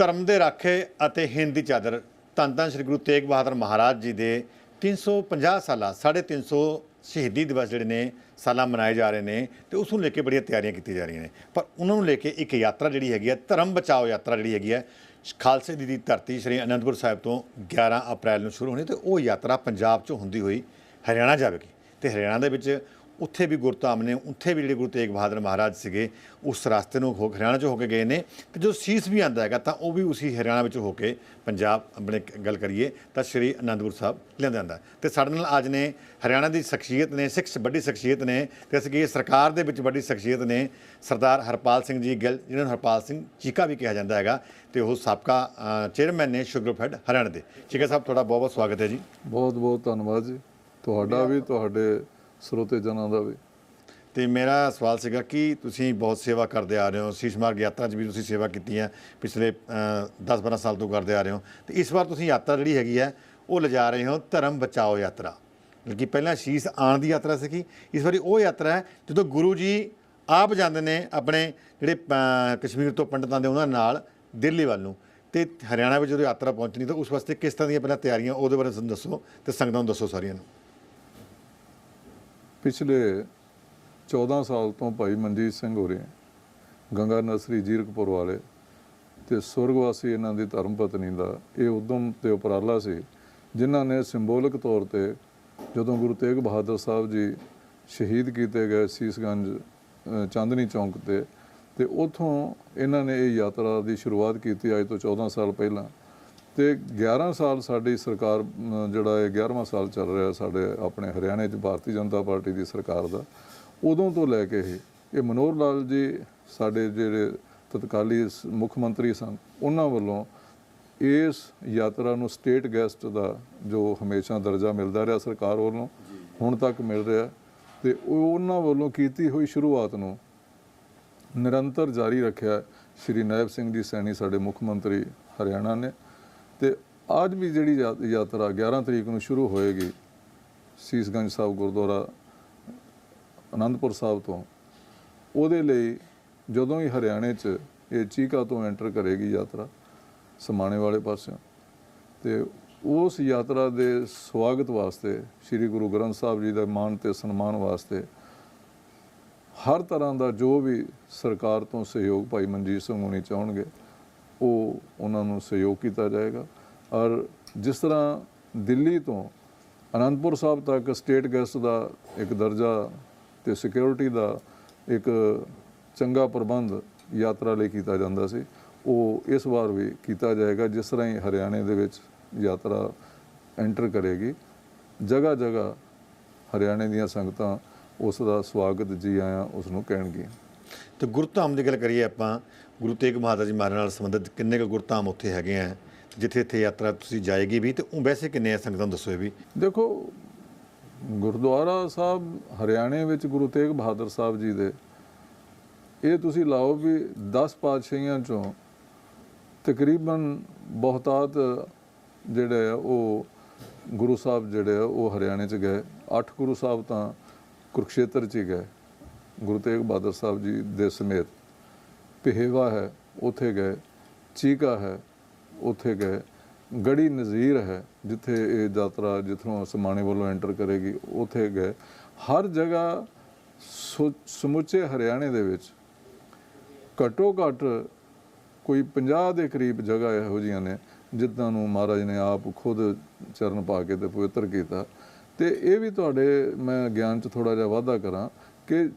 ਧਰਮ ਦੇ ਰਾਖੇ ਅਤੇ ਹਿੰਦ ਦੀ ਚਾਦਰ। ਧੰਨ ਧੰਨ ਸ੍ਰੀ ਗੁਰੂ ਤੇਗ ਬਹਾਦਰ ਮਹਾਰਾਜ ਜੀ ਦੇ 350 ਸਾਲਾ 350 ਸ਼ਹੀਦੀ ਦਿਵਸ ਜਿਹੜੇ ਨੇ, ਸਾਲਾ ਮਨਾਏ ਜਾ ਰਹੇ ਨੇ ਤੇ ਉਸ ਨੂੰ ਲੈ ਕੇ ਬੜੀਆਂ ਤਿਆਰੀਆਂ ਕੀਤੀਆਂ ਜਾ ਰਹੀਆਂ ਨੇ। ਪਰ ਉਹਨਾਂ ਨੂੰ ਲੈ ਕੇ ਇੱਕ ਯਾਤਰਾ ਜਿਹੜੀ ਹੈਗੀ ਹੈ ਧਰਮ ਬਚਾਓ ਯਾਤਰਾ ਜਿਹੜੀ ਹੈਗੀ ਹੈ ਖਾਲਸੇ ਦੀ ਦੀ ਧਰਤੀ ਸ੍ਰੀ ਅਨੰਦਪੁਰ ਸਾਹਿਬ ਤੋਂ 11 ਅਪ੍ਰੈਲ ਨੂੰ ਸ਼ੁਰੂ ਹੋਣੀ ਤੇ ਉਹ ਯਾਤਰਾ ਪੰਜਾਬ ਚੋਂ ਹੁੰਦੀ ਹੋਈ ਹਰਿਆਣਾ ਜਾਵੇਗੀ। ਤੇ ਹਰਿਆਣਾ ਦੇ ਵਿੱਚ ਉੱਥੇ ਵੀ ਗੁਰਧਾਮ ਨੇ, ਉੱਥੇ ਵੀ ਜਿਹੜੇ ਗੁਰੂ ਤੇਗ ਬਹਾਦਰ ਮਹਾਰਾਜ ਸੀਗੇ, ਉਸ ਰਸਤੇ ਨੂੰ ਹੋ ਹਰਿਆਣਾ 'ਚ ਹੋ ਕੇ ਗਏ ਨੇ। ਤੇ ਜੋ ਸੀਸ ਵੀ ਆਂਦਾ ਹੈਗਾ, ਤਾਂ ਉਹ ਵੀ ਉਸੇ ਹਰਿਆਣਾ ਵਿੱਚ ਹੋ ਕੇ ਪੰਜਾਬ ਆਪਣੇ ਗੱਲ ਕਰੀਏ, ਤਾਂ ਸ਼੍ਰੀ ਅਨੰਦਪੁਰ ਸਾਹਿਬ ਲਿਆਂਦਾ ਜਾਂਦਾ ਹੈ। ਤੇ ਸਾਡੇ ਨਾਲ ਅੱਜ ਨੇ ਹਰਿਆਣਾ ਦੀ ਸ਼ਖਸੀਅਤ ਨੇ, ਸਿੱਖ ਵੱਡੀ ਸ਼ਖਸੀਅਤ ਨੇ, ਤੇ ਅਸੀਂ ਕੀ ਸਰਕਾਰ ਦੇ ਵਿੱਚ ਵੱਡੀ ਸ਼ਖਸੀਅਤ ਨੇ, ਸਰਦਾਰ ਹਰਪਾਲ ਸਿੰਘ ਜੀ ਗਿੱਲ ਜਿਹਨਾਂ ਨੂੰ ਹਰਪਾਲ ਸਿੰਘ ਚੀਕਾ ਵੀ ਕਿਹਾ ਜਾਂਦਾ ਹੈਗਾ, ਤੇ ਉਹ ਸਾਬਕਾ ਚੇਅਰਮੈਨ ਨੇ ਸ਼ੂਗਰ ਫੈਡ ਹਰਿਆਣਾ ਦੇ। ਚੀਕਾ ਸਾਹਿਬ, ਤੁਹਾਡਾ ਬਹੁਤ ਬਹੁਤ ਸਵਾਗਤ ਹੈ ਜੀ। ਬਹੁਤ ਬਹੁਤ ਧੰਨਵਾਦ ਜੀ। ਤੁਹਾਡਾ ਵੀ, ਤੁਹਾਡੇ ਸਰੋਤੇ ਜਨਾਂ ਦਾ ਵੀ। ਤੇ ਮੇਰਾ ਸਵਾਲ ਸੀਗਾ ਕਿ ਤੁਸੀਂ ਬਹੁਤ ਸੇਵਾ ਕਰਦੇ ਆ ਰਹੇ ਹੋ, ਸ਼ੀਸ਼ ਮਾਰਗ ਯਾਤਰਾ 'ਚ ਵੀ ਤੁਸੀਂ ਸੇਵਾ ਕੀਤੀ ਹੈ, ਪਿਛਲੇ 10-12 ਸਾਲ ਤੋਂ ਕਰਦੇ ਆ ਰਹੇ ਹੋ। ਤੇ ਇਸ ਵਾਰ ਤੁਸੀਂ ਯਾਤਰਾ ਜਿਹੜੀ ਹੈਗੀ ਹੈ, ਉਹ ਲਿਜਾ ਰਹੇ ਹੋ ਧਰਮ ਬਚਾਓ ਯਾਤਰਾ। ਕਿ ਪਹਿਲਾਂ ਸ਼ੀਸ਼ ਆਉਣ ਦੀ ਯਾਤਰਾ ਸੀਗੀ, ਇਸ ਵਾਰੀ ਉਹ ਯਾਤਰਾ ਹੈ, ਜਦੋਂ ਗੁਰੂ ਜੀ ਆਪ ਜਾਂਦੇ ਨੇ ਆਪਣੇ ਜਿਹੜੇ ਕਸ਼ਮੀਰ ਤੋਂ ਪੰਡਤਾਂ ਦੇ ਉਹਨਾਂ ਨਾਲ ਦਿੱਲੀ ਵੱਲ ਨੂੰ। ਤੇ ਹਰਿਆਣਾ ਵਿੱਚ ਜਦੋਂ ਯਾਤਰਾ ਪਹੁੰਚਣੀ, ਤਾਂ ਉਸ ਵਾਸਤੇ ਕਿਸ ਤਰ੍ਹਾਂ ਦੀਆਂ ਪਹਿਲਾਂ ਤਿਆਰੀਆਂ, ਉਹਦੇ ਬਾਰੇ ਸਾਨੂੰ ਦੱਸੋ, ਤੇ ਸੰਗਤਾਂ ਨੂੰ ਦੱਸੋ ਸਾਰੀਆਂ ਨੂੰ। ਪਿਛਲੇ 14 ਸਾਲ ਤੋਂ ਭਾਈ ਮਨਜੀਤ ਸਿੰਘ ਹੋਰੇ, ਗੰਗਾ ਨਸਰੀ ਜੀਰਕਪੁਰ ਵਾਲੇ ਤੇ ਸੁਰਗਵਾਸੀ ਇਹਨਾਂ ਦੀ ਧਰਮ ਪਤਨੀ ਦਾ ਇਹ ਉਦਮ ਤੇ ਉਪਰਾਲਾ ਸੀ, ਜਿਨ੍ਹਾਂ ਨੇ ਸਿੰਬੋਲਿਕ ਤੌਰ ਤੇ ਜਦੋਂ ਗੁਰੂ ਤੇਗ ਬਹਾਦਰ ਸਾਹਿਬ ਜੀ ਸ਼ਹੀਦ ਕੀਤੇ ਗਏ ਸੀਸਗੰਜ ਚਾਂਦਨੀ ਚੌਂਕ ਤੇ ਤੇ ਉਥੋਂ ਇਹਨਾਂ ਨੇ ਇਹ ਯਾਤਰਾ ਦੀ ਸ਼ੁਰੂਆਤ ਕੀਤੀ ਅੱਜ ਤੋਂ 14 ਸਾਲ ਪਹਿਲਾਂ। ਤੇ 11 ਸਾਲ ਸਾਡੀ ਸਰਕਾਰ ਜਿਹੜਾ ਇਹ 11ਵਾਂ ਸਾਲ ਚੱਲ ਰਿਹਾ ਸਾਡੇ ਆਪਣੇ ਹਰਿਆਣੇ 'ਚ, ਭਾਰਤੀ ਜਨਤਾ ਪਾਰਟੀ ਦੀ ਸਰਕਾਰ ਦਾ, ਉਦੋਂ ਤੋਂ ਲੈ ਕੇ ਹੀ ਇਹ ਮਨੋਹਰ ਲਾਲ ਜੀ ਸਾਡੇ ਜਿਹੜੇ ਤਤਕਾਲੀ ਸ- ਮੁੱਖ ਮੰਤਰੀ ਸਨ, ਉਹਨਾਂ ਵੱਲੋਂ ਇਸ ਯਾਤਰਾ ਨੂੰ ਸਟੇਟ ਗੈਸਟ ਦਾ ਜੋ ਹਮੇਸ਼ਾ ਦਰਜਾ ਮਿਲਦਾ ਰਿਹਾ ਸਰਕਾਰ ਵੱਲੋਂ, ਹੁਣ ਤੱਕ ਮਿਲ ਰਿਹਾ। ਤੇ ਉਹਨਾਂ ਵੱਲੋਂ ਕੀਤੀ ਹੋਈ ਸ਼ੁਰੂਆਤ ਨੂੰ ਨਿਰੰਤਰ ਜਾਰੀ ਰੱਖਿਆ ਸ਼੍ਰੀ ਨਾਇਬ ਸਿੰਘ ਜੀ ਸੈਣੀ, ਸਾਡੇ ਮੁੱਖ ਮੰਤਰੀ ਹਰਿਆਣਾ ਨੇ। ਤੇ ਅੱਜ ਵੀ ਜਿਹੜੀ ਯਾ- ਯਾਤਰਾ 11 ਤਰੀਕ ਨੂੰ ਸ਼ੁਰੂ ਹੋਏਗੀ, ਸੀਸਗੰਜ ਸਾਹਿਬ ਗੁਰਦੁਆਰਾ, ਅਨੰਦਪੁਰ ਸਾਹਿਬ ਤੋਂ, ਉਹਦੇ ਲਈ ਜਦੋਂ ਹੀ ਹਰਿਆਣੇ 'ਚ ਇਹ ਚੀਕਾ ਤੋਂ ਐਂਟਰ ਕਰੇਗੀ ਯਾਤਰਾ ਸਮਾਣੇ ਵਾਲੇ ਪਾਸਿਓਂ, ਤੇ ਉਸ ਯਾਤਰਾ ਦੇ ਸਵਾਗਤ ਵਾਸਤੇ ਸ੍ਰੀ ਗੁਰੂ ਗ੍ਰੰਥ ਸਾਹਿਬ ਜੀ ਦਾ ਮਾਣ ਤੇ ਸਨਮਾਨ ਵਾਸਤੇ ਹਰ ਤਰ੍ਹਾਂ ਦਾ ਜੋ ਵੀ ਸਰਕਾਰ ਤੋਂ ਸਹਿਯੋਗ ਭਾਈ ਮਨਜੀਤ ਸਿੰਘ ਹੋਣੀ ਚਾਹਣਗੇ ਉਹ ਉਹਨਾਂ ਨੂੰ ਸਹਿਯੋਗ ਕੀਤਾ ਜਾਏਗਾ। ਔਰ ਜਿਸ ਤਰ੍ਹਾਂ ਦਿੱਲੀ ਤੋਂ ਅਨੰਦਪੁਰ ਸਾਹਿਬ ਤੱਕ ਸਟੇਟ ਗੈਸਟ ਦਾ ਇੱਕ ਦਰਜਾ ਤੇ ਸਿਕਿਉਰਿਟੀ ਦਾ ਇੱਕ ਚੰਗਾ ਪ੍ਰਬੰਧ ਯਾਤਰਾ ਲਈ ਕੀਤਾ ਜਾਂਦਾ ਸੀ, ਉਹ ਇਸ ਵਾਰ ਵੀ ਕੀਤਾ ਜਾਏਗਾ, ਜਿਸ ਤਰ੍ਹਾਂ ਹੀ ਹਰਿਆਣੇ ਦੇ ਵਿੱਚ ਯਾਤਰਾ ਐਂਟਰ ਕਰੇਗੀ। ਜਗ੍ਹਾ ਜਗ੍ਹਾ ਹਰਿਆਣੇ ਦੀਆਂ ਸੰਗਤਾਂ ਉਸ ਦਾ ਸਵਾਗਤ ਜੀ ਆਇਆਂ ਉਸ ਨੂੰ ਕਹਿਣਗੀਆਂ। ਤੇ ਗੁਰਧਾਮ ਦੀ ਗੱਲ ਕਰੀਏ ਆਪਾਂ, ਗੁਰੂ ਤੇਗ ਬਹਾਦਰ ਜੀ ਮਹਾਰਾਜ ਨਾਲ ਸੰਬੰਧਿਤ ਕਿੰਨੇ ਕੁ ਗੁਰਧਾਮ ਉੱਥੇ ਹੈਗੇ ਆ, ਜਿੱਥੇ ਇੱਥੇ ਯਾਤਰਾ ਤੁਸੀਂ ਜਾਏਗੀ ਵੀ, ਤੇ ਉਹ ਵੈਸੇ ਕਿੰਨੇ ਆ ਸੰਗਤਾਂ ਨੂੰ ਦੱਸੋ ਇਹ ਵੀ? ਦੇਖੋ, ਗੁਰਦੁਆਰਾ ਸਾਹਿਬ ਹਰਿਆਣੇ ਵਿੱਚ ਗੁਰੂ ਤੇਗ ਬਹਾਦਰ ਸਾਹਿਬ ਜੀ ਦੇ, ਇਹ ਤੁਸੀਂ ਲਾਓ ਵੀ 10 ਪਾਤਸ਼ਾਹੀਆਂ ਚੋਂ ਤਕਰੀਬਨ ਬਹੁਤਾਤ ਜਿਹੜੇ ਆ, ਉਹ ਗੁਰੂ ਸਾਹਿਬ ਜਿਹੜੇ ਆ, ਉਹ ਹਰਿਆਣੇ ਚ ਗਏ 8 ਗੁਰੂ ਸਾਹਿਬ ਤਾਂ ਕੁਰਕਸ਼ੇਤਰ ਚ ਹੀ ਗਏ। ਗੁਰੂ ਤੇਗ ਬਹਾਦਰ ਸਾਹਿਬ ਜੀ ਦੇ ਸਮੇਤ ਪਿਹੇਵਾ ਹੈ, ਉੱਥੇ ਗਏ, ਚੀਕਾ ਹੈ, ਉੱਥੇ ਗਏ, ਗੜੀ ਨਜ਼ੀਰ ਹੈ, ਜਿੱਥੇ ਇਹ ਯਾਤਰਾ ਜਿੱਥੋਂ ਸਮਾਣੇ ਵੱਲੋਂ ਐਂਟਰ ਕਰੇਗੀ, ਉੱਥੇ ਗਏ। ਹਰ ਜਗ੍ਹਾ ਸੁ- ਸਮੁੱਚੇ ਹਰਿਆਣੇ ਦੇ ਵਿੱਚ ਘੱਟੋ ਘੱਟ ਕੋਈ 50 ਦੇ ਕਰੀਬ ਜਗ੍ਹਾ ਇਹੋ ਜੀਆਂ ਨੇ, ਜਿੱਦਾਂ ਨੂੰ ਮਹਾਰਾਜ ਨੇ ਆਪ ਖੁਦ ਚਰਨ ਪਾ ਕੇ ਤੇ ਪਵਿੱਤਰ ਕੀਤਾ। ਤੇ ਇਹ ਵੀ ਤੁਹਾਡੇ ਮੈਂ ਗਿਆਨ 'ਚ ਥੋੜਾ ਜਿਹਾ ਵਾਧਾ ਕਰਾਂ ਕਿ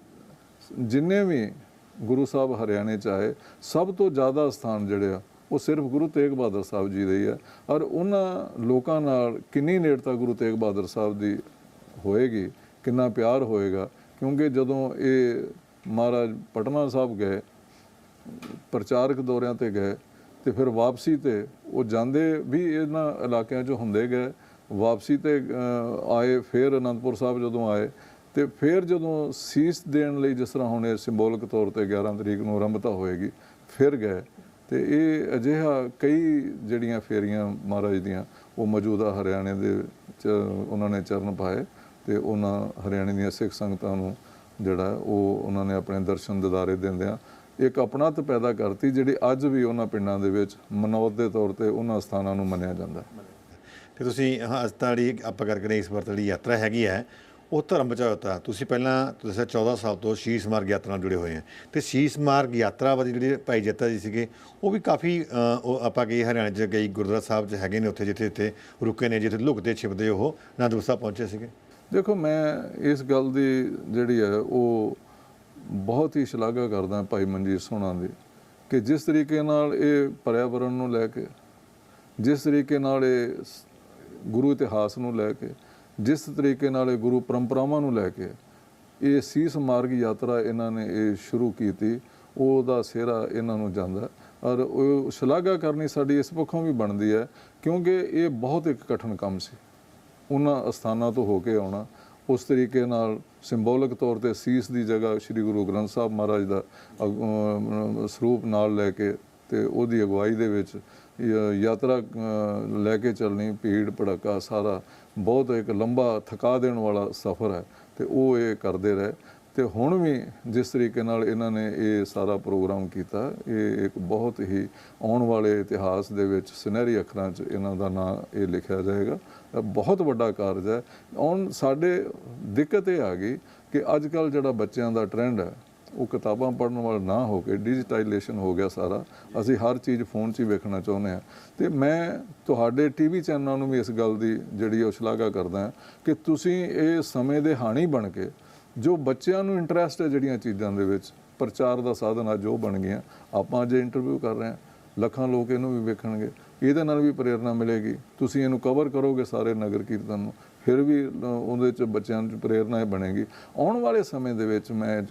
ਜਿੰਨੇ ਵੀ ਗੁਰੂ ਸਾਹਿਬ ਹਰਿਆਣੇ ਚ ਆਏ, ਸਭ ਤੋਂ ਜ਼ਿਆਦਾ ਸਥਾਨ ਜਿਹੜੇ ਆ, ਉਹ ਸਿਰਫ ਗੁਰੂ ਤੇਗ ਬਹਾਦਰ ਸਾਹਿਬ ਜੀ ਦੇ ਹੀ ਆ। ਔਰ ਉਹਨਾਂ ਲੋਕਾਂ ਨਾਲ ਕਿੰਨੀ ਨੇੜਤਾ ਗੁਰੂ ਤੇਗ ਬਹਾਦਰ ਸਾਹਿਬ ਦੀ ਹੋਏਗੀ, ਕਿੰਨਾ ਪਿਆਰ ਹੋਏਗਾ, ਕਿਉਂਕਿ ਜਦੋਂ ਇਹ ਮਹਾਰਾਜ ਪਟਨਾ ਸਾਹਿਬ ਗਏ, ਪ੍ਰਚਾਰਕ ਦੌਰਿਆਂ ਤੇ ਗਏ, ਤੇ ਫਿਰ ਵਾਪਸੀ ਤੇ ਉਹ ਜਾਂਦੇ ਵੀ ਇਹਨਾਂ ਇਲਾਕਿਆਂ 'ਚ ਹੁੰਦੇ ਗਏ। ਵਾਪਸੀ ਤੇ ਆਏ, ਫਿਰ ਅਨੰਦਪੁਰ ਸਾਹਿਬ ਜਦੋਂ ਆਏ ਤੇ ਫਿਰ ਜਦੋਂ ਸੀਸ ਦੇਣ ਲਈ ਜਿਸ ਤਰ੍ਹਾਂ ਹੁਣ ਇਹ ਸਿੰਬੋਲਿਕ ਤੌਰ ਤੇ 11 ਤਰੀਕ ਨੂੰ ਆਰੰਭਤਾ ਹੋਏਗੀ, ਫਿਰ ਗਏ। ਤੇ ਇਹ ਅਜਿਹਾ ਕਈ ਜਿਹੜੀਆਂ ਫੇਰੀਆਂ ਮਹਾਰਾਜ ਦੀਆਂ, ਉਹ ਮੌਜੂਦਾ ਹਰਿਆਣੇ ਦੇ ਚ, ਉਹਨਾਂ ਨੇ ਚਰਨ ਪਾਏ ਤੇ ਉਹਨਾਂ ਹਰਿਆਣੇ ਦੀਆਂ ਸਿੱਖ ਸੰਗਤਾਂ ਨੂੰ ਜਿਹੜਾ ਉਹ ਉਹਨਾਂ ਨੇ ਆਪਣੇ ਦਰਸ਼ਨ ਦਿਦਾਰੇ ਦਿੰਦਿਆਂ ਇੱਕ ਆਪਣਤ ਪੈਦਾ ਕਰਤੀ, ਜਿਹੜੀ ਅੱਜ ਵੀ ਉਹਨਾਂ ਪਿੰਡਾਂ ਦੇ ਵਿੱਚ ਮਨੌਤ ਦੇ ਤੌਰ ਤੇ ਉਹਨਾਂ ਸਥਾਨਾਂ ਨੂੰ ਮੰਨਿਆ ਜਾਂਦਾ। ਹੈ ਤੇ ਤੁਸੀਂ, ਹਾਂ ਅਸਤਾੜੀ ਆਪਾਂ ਕਰਕੇ ਇਸ ਵਾਰ ਜਿਹੜੀ ਯਾਤਰਾ ਹੈਗੀ ਹੈ ਉਹ ਧਰਮ ਬਚਾਓ ਤਾਂ ਤੁਸੀਂ ਪਹਿਲਾਂ ਤੁਸੀਂ ਦੱਸਿਆ 14 ਸਾਲ ਤੋਂ ਸ਼ੀਸ਼ ਮਾਰਗ ਯਾਤਰਾ ਨਾਲ ਜੁੜੇ ਹੋਏ ਆ। ਤੇ ਸ਼ੀਸ਼ ਮਾਰਗ ਯਾਤਰਾ ਵਾਲੀ ਜਿਹੜੇ ਭਾਈ ਜੱਤਾ ਜੀ ਸੀਗੇ, ਉਹ ਵੀ ਕਾਫੀ ਉਹ ਆਪਾਂ ਕਹੀ ਹਰਿਆਣਾ ਚ ਗਈ ਗੁਰਦੁਆਰਾ ਸਾਹਿਬ ਚ ਹੈਗੇ ਨੇ ਉੱਥੇ ਜਿੱਥੇ ਇੱਥੇ ਰੁਕੇ ਨੇ, ਜਿੱਥੇ ਲੁਕਦੇ ਛਿਪਦੇ ਉਹ ਅਨੰਦਪੁਰ ਸਾਹਿਬ ਪਹੁੰਚੇ ਸੀਗੇ। ਦੇਖੋ, ਮੈਂ ਇਸ ਗੱਲ ਦੀ ਜਿਹੜੀ ਹੈ, ਉਹ ਬਹੁਤ ਹੀ ਸ਼ਲਾਘਾ ਕਰਦਾ ਭਾਈ ਮਨਜੀਤ ਸੋਹਣਾ ਦੀ ਕਿ ਜਿਸ ਤਰੀਕੇ ਨਾਲ ਇਹ ਪਰਿਆਵਰਣ ਨੂੰ ਲੈ ਕੇ, ਜਿਸ ਤਰੀਕੇ ਨਾਲ ਇਹ ਗੁਰੂ ਇਤਿਹਾਸ ਨੂੰ ਲੈ ਕੇ ਜਿਸ ਤਰੀਕੇ ਨਾਲ ਇਹ ਗੁਰੂ ਪਰੰਪਰਾਵਾਂ ਨੂੰ ਲੈ ਕੇ ਇਹ ਸੀਸ ਮਾਰਗ ਯਾਤਰਾ ਇਹਨਾਂ ਨੇ ਇਹ ਸ਼ੁਰੂ ਕੀਤੀ, ਉਹਦਾ ਸਿਹਰਾ ਇਹਨਾਂ ਨੂੰ ਜਾਂਦਾ। ਔਰ ਉਹ ਸ਼ਲਾਘਾ ਕਰਨੀ ਸਾਡੀ ਇਸ ਪੱਖੋਂ ਵੀ ਬਣਦੀ ਹੈ, ਕਿਉਂਕਿ ਇਹ ਬਹੁਤ ਇੱਕ ਕਠਿਨ ਕੰਮ ਸੀ। ਉਹਨਾਂ ਅਸਥਾਨਾਂ ਤੋਂ ਹੋ ਕੇ ਆਉਣਾ, ਉਸ ਤਰੀਕੇ ਨਾਲ ਸਿੰਬੋਲਿਕ ਤੌਰ ਤੇ ਸੀਸ ਦੀ ਜਗ੍ਹਾ ਸ੍ਰੀ ਗੁਰੂ ਗ੍ਰੰਥ ਸਾਹਿਬ ਮਹਾਰਾਜ ਦਾ ਅਗ- ਸਰੂਪ ਨਾਲ ਲੈ ਕੇ ਤੇ ਉਹਦੀ ਅਗਵਾਈ ਦੇ ਵਿੱਚ ਯਾਤਰਾ ਲੈ ਕੇ ਚੱਲਣੀ, ਭੀੜ, ਭੜੱਕਾ ਸਾਰਾ ਬਹੁਤ ਇੱਕ ਲੰਬਾ ਥਕਾ ਦੇਣ ਵਾਲਾ ਸਫ਼ਰ ਹੈ ਤੇ ਉਹ ਇਹ ਕਰਦੇ ਰਹੇ। ਤੇ ਹੁਣ ਵੀ ਜਿਸ ਤਰੀਕੇ ਨਾਲ ਇਹਨਾਂ ਨੇ ਇਹ ਸਾਰਾ ਪ੍ਰੋਗਰਾਮ ਕੀਤਾ, ਇਹ ਇੱਕ ਬਹੁਤ ਹੀ ਆਉਣ ਵਾਲੇ ਇਤਿਹਾਸ ਦੇ ਵਿੱਚ ਸੁਨਹਿਰੀ ਅੱਖਰਾਂ 'ਚ ਇਹਨਾਂ ਦਾ ਨਾਂ ਇਹ ਲਿਖਿਆ ਜਾਏਗਾ। ਬਹੁਤ ਵੱਡਾ ਕਾਰਜ ਹੈ। ਹੁਣ ਸਾਡੇ ਦਿੱਕਤ ਇਹ ਆ ਗਈ ਕਿ ਅੱਜ ਕੱਲ ਜਿਹੜਾ ਬੱਚਿਆਂ ਦਾ ਟ੍ਰੈਂਡ ਹੈ ਉਹ ਕਿਤਾਬਾਂ ਪੜ੍ਹਨ ਵਾਲਾ ਨਾ ਹੋ ਕੇ ਡਿਜੀਟਾਈਜੇਸ਼ਨ ਹੋ ਗਿਆ ਸਾਰਾ, ਅਸੀਂ ਹਰ ਚੀਜ਼ ਫੋਨ 'ਚ ਹੀ ਵੇਖਣਾ ਚਾਹੁੰਦੇ ਹਾਂ। ਤੇ ਮੈਂ ਤੁਹਾਡੇ ਟੀਵੀ ਚੈਨਲਾਂ ਨੂੰ ਵੀ ਇਸ ਗੱਲ ਦੀ ਜਿਹੜੀ ਉਹ ਸ਼ਲਾਘਾ ਕਰਦਾ ਹਾਂ ਕਿ ਤੁਸੀਂ ਇਹ ਸਮੇਂ ਦੇ ਹਾਣੀ ਬਣ ਕੇ, ਜੋ ਬੱਚਿਆਂ ਨੂੰ ਇੰਟਰਸਟ ਹੈ ਜਿਹੜੀਆਂ ਚੀਜ਼ਾਂ ਦੇ ਵਿੱਚ, ਪ੍ਰਚਾਰ ਦਾ ਸਾਧਨ ਅੱਜ ਉਹ ਬਣ ਗਿਆ ਆਪਾਂ ਅੱਜ ਇੰਟਰਵਿਊ ਕਰ ਰਹੇ ਹਾਂ, ਲੱਖਾਂ ਲੋਕ ਇਹਨੂੰ ਵੀ ਵੇਖਣਗੇ, ਇਹਦੇ ਨਾਲ ਵੀ ਪ੍ਰੇਰਣਾ ਮਿਲੇਗੀ। ਤੁਸੀਂ ਇਹਨੂੰ ਕਵਰ ਕਰੋਗੇ ਸਾਰੇ ਨਗਰ ਕੀਰਤਨ ਨੂੰ। ਫਿਰ ਵੀ ਉਹਦੇ ਚ ਬੱਚਿਆਂ ਨੂੰ ਪ੍ਰੇਰਨਾ ਇਹ ਬਣੇਗੀ। ਆਉਣ ਵਾਲੇ ਸਮੇਂ ਦੇ ਵਿੱਚ ਮੈਂ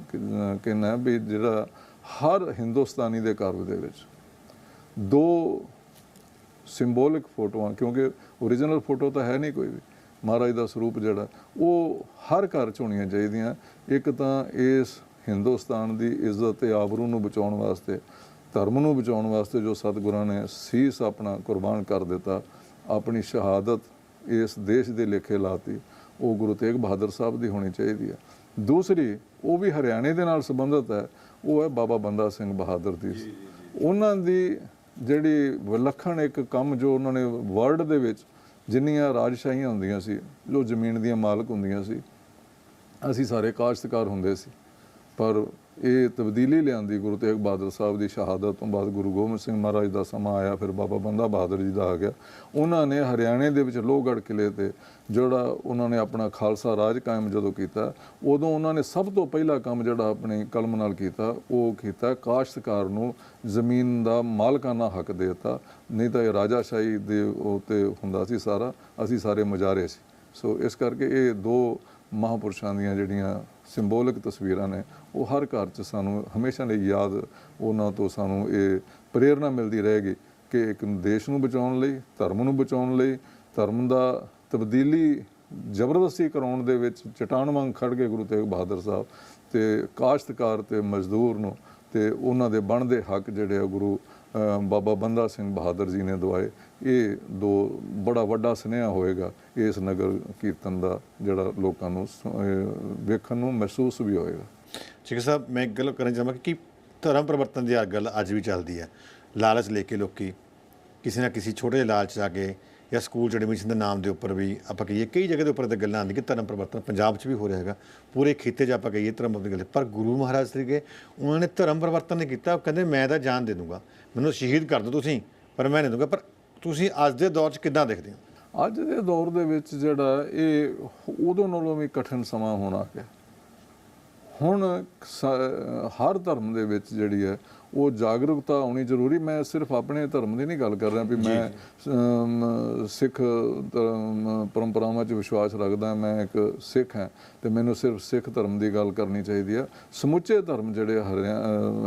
ਕਹਿੰਦਾ ਵੀ ਜਿਹੜਾ ਹਰ ਹਿੰਦੁਸਤਾਨੀ ਦੇ ਘਰ ਦੇ ਵਿੱਚ ਦੋ ਸਿੰਬੋਲਿਕ ਫੋਟੋਆਂ ਕਿਉਂਕਿ ਓਰੀਜਨਲ ਫੋਟੋ ਤਾਂ ਹੈ ਨਹੀਂ ਕੋਈ ਵੀ, ਮਹਾਰਾਜ ਦਾ ਸਰੂਪ ਜਿਹੜਾ, ਉਹ ਹਰ ਘਰ ਚ ਹੋਣੀਆਂ ਚਾਹੀਦੀਆਂ। ਇੱਕ ਤਾਂ ਇਸ ਹਿੰਦੁਸਤਾਨ ਦੀ ਇੱਜ਼ਤ ਤੇ ਆਬਰੂ ਨੂੰ ਬਚਾਉਣ ਵਾਸਤੇ, ਧਰਮ ਨੂੰ ਬਚਾਉਣ ਵਾਸਤੇ ਜੋ ਸਤਿਗੁਰਾਂ ਨੇ ਸੀਸ ਆਪਣਾ ਕੁਰਬਾਨ ਕਰ ਦਿੱਤਾ, ਆਪਣੀ ਸ਼ਹਾਦਤ ਇਸ ਦੇਸ਼ ਦੇ ਲੇਖੇ ਲਾਤੀ ਉਹ ਗੁਰੂ ਤੇਗ ਬਹਾਦਰ ਸਾਹਿਬ ਦੀ ਹੋਣੀ ਚਾਹੀਦੀ ਹੈ। ਦੂਸਰੀ ਉਹ ਵੀ ਹਰਿਆਣੇ ਦੇ ਨਾਲ ਸੰਬੰਧਿਤ ਹੈ ਉਹ ਹੈ ਬਾਬਾ ਬੰਦਾ ਸਿੰਘ ਬਹਾਦਰ ਦੀ। ਉਹਨਾਂ ਦੀ ਜਿਹੜੀ ਵਿਲੱਖਣ ਇੱਕ ਕੰਮ ਜੋ ਉਹਨਾਂ ਨੇ ਵਰਲਡ ਦੇ ਵਿੱਚ ਜਿੰਨੀਆਂ ਰਾਜਸ਼ਾਹੀਆਂ ਹੁੰਦੀਆਂ ਸੀ ਜੋ ਜ਼ਮੀਨ ਦੀਆਂ ਮਾਲਕ ਹੁੰਦੀਆਂ ਸੀ ਅਸੀਂ ਸਾਰੇ ਕਾਸ਼ਤਕਾਰ ਹੁੰਦੇ ਸੀ। ਪਰ ਇਹ ਤਬਦੀਲੀ ਲਿਆਂਦੀ ਗੁਰੂ ਤੇਗ ਬਹਾਦਰ ਸਾਹਿਬ ਦੀ ਸ਼ਹਾਦਤ ਤੋਂ ਬਾਅਦ ਗੁਰੂ ਗੋਬਿੰਦ ਸਿੰਘ ਮਹਾਰਾਜ ਦਾ ਸਮਾਂ ਆਇਆ, ਫਿਰ ਬਾਬਾ ਬੰਦਾ ਬਹਾਦਰ ਜੀ ਦਾ ਆ ਗਿਆ। ਉਹਨਾਂ ਨੇ ਹਰਿਆਣੇ ਦੇ ਵਿੱਚ ਲੋਹਗੜ੍ਹ ਕਿਲੇ ਤੇ ਜਿਹੜਾ ਉਹਨਾਂ ਨੇ ਆਪਣਾ ਖਾਲਸਾ ਰਾਜ ਕਾਇਮ ਜਦੋਂ ਕੀਤਾ, ਉਦੋਂ ਉਹਨਾਂ ਨੇ ਸਭ ਤੋਂ ਪਹਿਲਾ ਕੰਮ ਜਿਹੜਾ ਆਪਣੀ ਕਲਮ ਨਾਲ ਕੀਤਾ, ਉਹ ਕੀਤਾ ਕਾਸ਼ਤਕਾਰ ਨੂੰ ਜ਼ਮੀਨ ਦਾ ਮਾਲਕਾਨਾ ਹੱਕ ਦੇ ਦਿੱਤਾ। ਨਹੀਂ ਤਾਂ ਇਹ ਰਾਜਾਸ਼ਾਹੀ ਦੇ ਉਤੇ ਹੁੰਦਾ ਸੀ ਸਾਰਾ, ਅਸੀਂ ਸਾਰੇ ਮੁਜਾਰੇ ਸੀ। ਸੋ ਇਸ ਕਰਕੇ ਇਹ ਦੋ ਮਹਾਪੁਰਸ਼ਾਂ ਦੀਆਂ ਜਿਹੜੀਆਂ ਸਿੰਬੋਲਿਕ ਤਸਵੀਰਾਂ ਨੇ, ਉਹ ਹਰ ਘਰ 'ਚ ਸਾਨੂੰ ਹਮੇਸ਼ਾ ਲਈ ਯਾਦ, ਉਹਨਾਂ ਤੋਂ ਸਾਨੂੰ ਇਹ ਪ੍ਰੇਰਣਾ ਮਿਲਦੀ ਰਹੇਗੀ ਕਿ ਇੱਕ ਦੇਸ਼ ਨੂੰ ਬਚਾਉਣ ਲਈ, ਧਰਮ ਨੂੰ ਬਚਾਉਣ ਲਈ, ਧਰਮ ਦਾ ਤਬਦੀਲੀ ਜ਼ਬਰਦਸਤੀ ਕਰਾਉਣ ਦੇ ਵਿੱਚ ਚਟਾਨ ਵਾਂਗ ਖੜ ਗਏ ਗੁਰੂ ਤੇਗ ਬਹਾਦਰ ਸਾਹਿਬ ਤੇ ਕਾਸ਼ਤਕਾਰ ਤੇ ਮਜ਼ਦੂਰ ਨੂੰ ਤੇ ਉਹਨਾਂ ਦੇ ਬਣਦੇ ਹੱਕ ਜਿਹੜੇ ਆ ਗੁਰੂ ਬਾਬਾ ਬੰਦਾ ਸਿੰਘ ਬਹਾਦਰ ਜੀ ਨੇ ਦਵਾਏ ਇਹ ਦੋ ਬੜਾ ਵੱਡਾ ਸੁਨੇਹਾ ਹੋਏਗਾ ਇਸ ਨਗਰ ਕੀਰਤਨ ਦਾ, ਜਿਹੜਾ ਲੋਕਾਂ ਨੂੰ ਵੇਖਣ ਨੂੰ ਮਹਿਸੂਸ ਵੀ ਹੋਏਗਾ। ਠੀਕ ਹੈ ਸਾਹਿਬ, ਮੈਂ ਇੱਕ ਗੱਲ ਕਰਨ ਚਾਹਾਂਗਾ ਕਿ ਧਰਮ ਪਰਿਵਰਤਨ ਦੀ ਆ ਗੱਲ ਅੱਜ ਵੀ ਚੱਲਦੀ ਹੈ। ਲਾਲਚ ਲੈ ਕੇ ਲੋਕੀ ਕਿਸੇ ਨਾ ਕਿਸੇ ਛੋਟੇ ਜਿਹੇ ਲਾਲਚ ਆ ਕੇ ਜਾਂ ਸਕੂਲ ਚ ਐਡਮਿਸ਼ਨ ਦੇ ਨਾਮ ਦੇ ਉੱਪਰ ਵੀ ਆਪਾਂ ਕਹੀਏ, ਕਈ ਜਗ੍ਹਾ ਦੇ ਉੱਪਰ ਤਾਂ ਗੱਲਾਂ ਆਉਂਦੀਆਂ ਕਿ ਧਰਮ ਪਰਿਵਰਤਨ ਪੰਜਾਬ 'ਚ ਵੀ ਹੋ ਰਿਹਾ ਹੈਗਾ। ਪੂਰੇ ਖੇਤੇ 'ਚ ਆਪਾਂ ਕਹੀਏ ਧਰਮ ਦੀ ਗੱਲ। ਪਰ ਗੁਰੂ ਮਹਾਰਾਜ ਸੀਗੇ, ਉਹਨਾਂ ਨੇ ਧਰਮ ਪਰਿਵਰਤਨ ਨਹੀਂ ਕੀਤਾ। ਕਹਿੰਦੇ, ਮੈਂ ਤਾਂ ਜਾਨ ਦੇ ਦੂੰਗਾ। ਮੈਨੂੰ ਸ਼ਹੀਦ ਕਰ ਦਿਓ ਤੁਸੀਂ, ਪਰ ਮੈਂ ਨਹੀਂ ਦੂੰਗਾ। ਪਰ ਤੁਸੀਂ ਅੱਜ ਦੇ ਦੌਰ 'ਚ ਕਿੱਦਾਂ ਦੇਖਦੇ ਹੋ? ਅੱਜ ਦੇ ਦੌਰ ਦੇ ਵਿੱਚ ਜਿਹੜਾ ਇਹ ਉਦੋਂ ਨਾਲੋਂ ਵੀ ਕਠਿਨ ਸਮਾਂ ਹੋਣਾ ਪਿਆ। ਹੁਣ ਹਰ ਧਰਮ ਦੇ ਵਿੱਚ ਜਿਹੜੀ ਹੈ ਉਹ ਜਾਗਰੂਕਤਾ ਹੋਣੀ ਜ਼ਰੂਰੀ ਮੈਂ ਸਿਰਫ ਆਪਣੇ ਧਰਮ ਦੀ ਨਹੀਂ ਗੱਲ ਕਰ ਰਿਹਾ ਵੀ ਮੈਂ ਸਿੱਖ ਪਰੰਪਰਾਵਾਂ 'ਚ ਵਿਸ਼ਵਾਸ ਰੱਖਦਾ ਮੈਂ ਇੱਕ ਸਿੱਖ ਹਾਂ ਤੇ ਮੈਨੂੰ ਸਿਰਫ ਸਿੱਖ ਧਰਮ ਦੀ ਗੱਲ ਕਰਨੀ ਚਾਹੀਦੀ ਆ। ਸਮੁੱਚੇ ਧਰਮ ਜਿਹੜੇ ਹਰਿਆ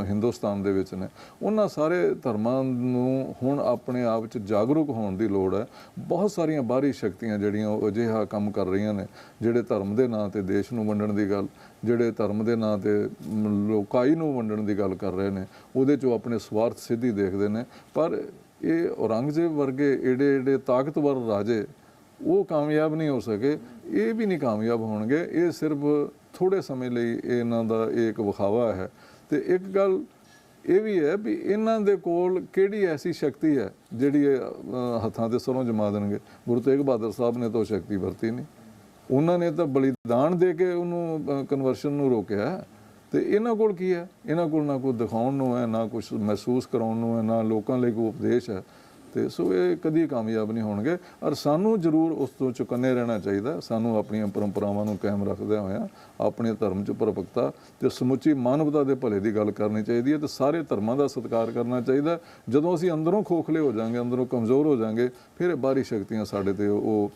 ਹਿੰਦੁਸਤਾਨ ਦੇ ਵਿੱਚ ਨੇ ਉਹਨਾਂ ਸਾਰੇ ਧਰਮਾਂ ਨੂੰ ਹੁਣ ਆਪਣੇ ਆਪ 'ਚ ਜਾਗਰੂਕ ਹੋਣ ਦੀ ਲੋੜ ਹੈ। ਬਹੁਤ ਸਾਰੀਆਂ ਬਾਹਰੀ ਸ਼ਕਤੀਆਂ ਜਿਹੜੀਆਂ ਉਹ ਅਜਿਹਾ ਕੰਮ ਕਰ ਰਹੀਆਂ ਨੇ ਜਿਹੜੇ ਧਰਮ ਦੇ ਨਾਂ ਤੇ ਦੇਸ਼ ਨੂੰ ਵੰਡਣ ਦੀ ਗੱਲ ਜਿਹੜੇ ਧਰਮ ਦੇ ਨਾਂ ਤੇ ਮ, ਲੋਕਾਈ ਨੂੰ ਵੰਡਣ ਦੀ ਗੱਲ ਕਰ ਰਹੇ ਨੇ ਉਹਦੇ 'ਚੋਂ ਆਪਣੇ ਸਵਾਰਥ ਸਿੱਧੀ ਦੇਖਦੇ ਨੇ। ਪਰ ਇਹ ਔਰੰਗਜ਼ੇਬ ਵਰਗੇ ਏਡੇ ਏਡੇ ਤਾਕਤਵਰ ਰਾਜੇ ਉਹ ਕਾਮਯਾਬ ਨਹੀਂ ਹੋ ਸਕੇ। ਇਹ ਵੀ ਨਹੀਂ ਕਾਮਯਾਬ ਹੋਣਗੇ। ਇਹ ਸਿਰਫ ਥੋੜੇ ਸਮੇਂ ਲਈ ਇਹਨਾਂ ਦਾ ਇਹ ਇੱਕ ਵਿਖਾਵਾ ਹੈ। ਤੇ ਇੱਕ ਗੱਲ ਇਹ ਵੀ ਹੈ ਵੀ ਇਹਨਾਂ ਦੇ ਕੋਲ ਕਿਹੜੀ ਐਸੀ ਸ਼ਕਤੀ ਹੈ ਜਿਹੜੀ ਇਹ, ਹੱਥਾਂ ਤੇ ਸਰੋਂ ਜਮਾ ਦੇਣਗੇ? ਗੁਰੂ ਤੇਗ ਬਹਾਦਰ ਸਾਹਿਬ ਨੇ ਤਾਂ ਉਹ ਸ਼ਕਤੀ ਵਰਤੀ ਨਹੀਂ। ਉਹਨਾਂ ਨੇ ਤਾਂ ਬਲੀਦਾਨ ਦੇ ਕੇ ਉਹਨੂੰ ਕਨਵਰਸ਼ਨ ਨੂੰ ਰੋਕਿਆ। ਹੈ। ਤੇ ਇਹਨਾਂ ਕੋਲ ਕੀ ਹੈ? ਇਹਨਾਂ ਕੋਲ ਨਾ ਕੋਈ ਦਿਖਾਉਣ ਨੂੰ ਹੈ, ਨਾ ਕੁਝ ਮਹਿਸੂਸ ਕਰਾਉਣ ਨੂੰ ਹੈ, ਨਾ ਲੋਕਾਂ ਲਈ ਕੋਈ ਉਪਦੇਸ਼ ਹੈ। ਤੇ ਸੋ ਇਹ ਕਦੀ ਕਾਮਯਾਬ ਨਹੀਂ ਹੋਣਗੇ। ਔਰ ਸਾਨੂੰ ਜ਼ਰੂਰ ਉਸ ਤੋਂ ਚੁਕੰਨੇ ਰਹਿਣਾ ਚਾਹੀਦਾ। ਸਾਨੂੰ ਆਪਣੀਆਂ ਪਰੰਪਰਾਵਾਂ ਨੂੰ ਕਾਇਮ ਰੱਖਦਿਆਂ ਹੋਇਆਂ ਆਪਣੇ ਧਰਮ 'ਚ ਪਰਪਕਤਾ ਤੇ ਸਮੁੱਚੀ ਮਾਨਵਤਾ ਦੇ ਭਲੇ ਦੀ ਗੱਲ ਕਰਨੀ ਚਾਹੀਦੀ ਹੈ ਤੇ ਸਾਰੇ ਧਰਮਾਂ ਦਾ ਸਤਿਕਾਰ ਕਰਨਾ ਚਾਹੀਦਾ। ਜਦੋਂ ਅਸੀਂ ਅੰਦਰੋਂ ਖੋਖਲੇ ਹੋ ਜਾਾਂਗੇ, ਅੰਦਰੋਂ ਕਮਜ਼ੋਰ ਹੋ ਜਾਾਂਗੇ, ਫਿਰ ਇਹ ਬਾਹਰੀ ਸ਼ਕਤੀਆਂ ਸਾਡੇ ਤੇ ਉਹ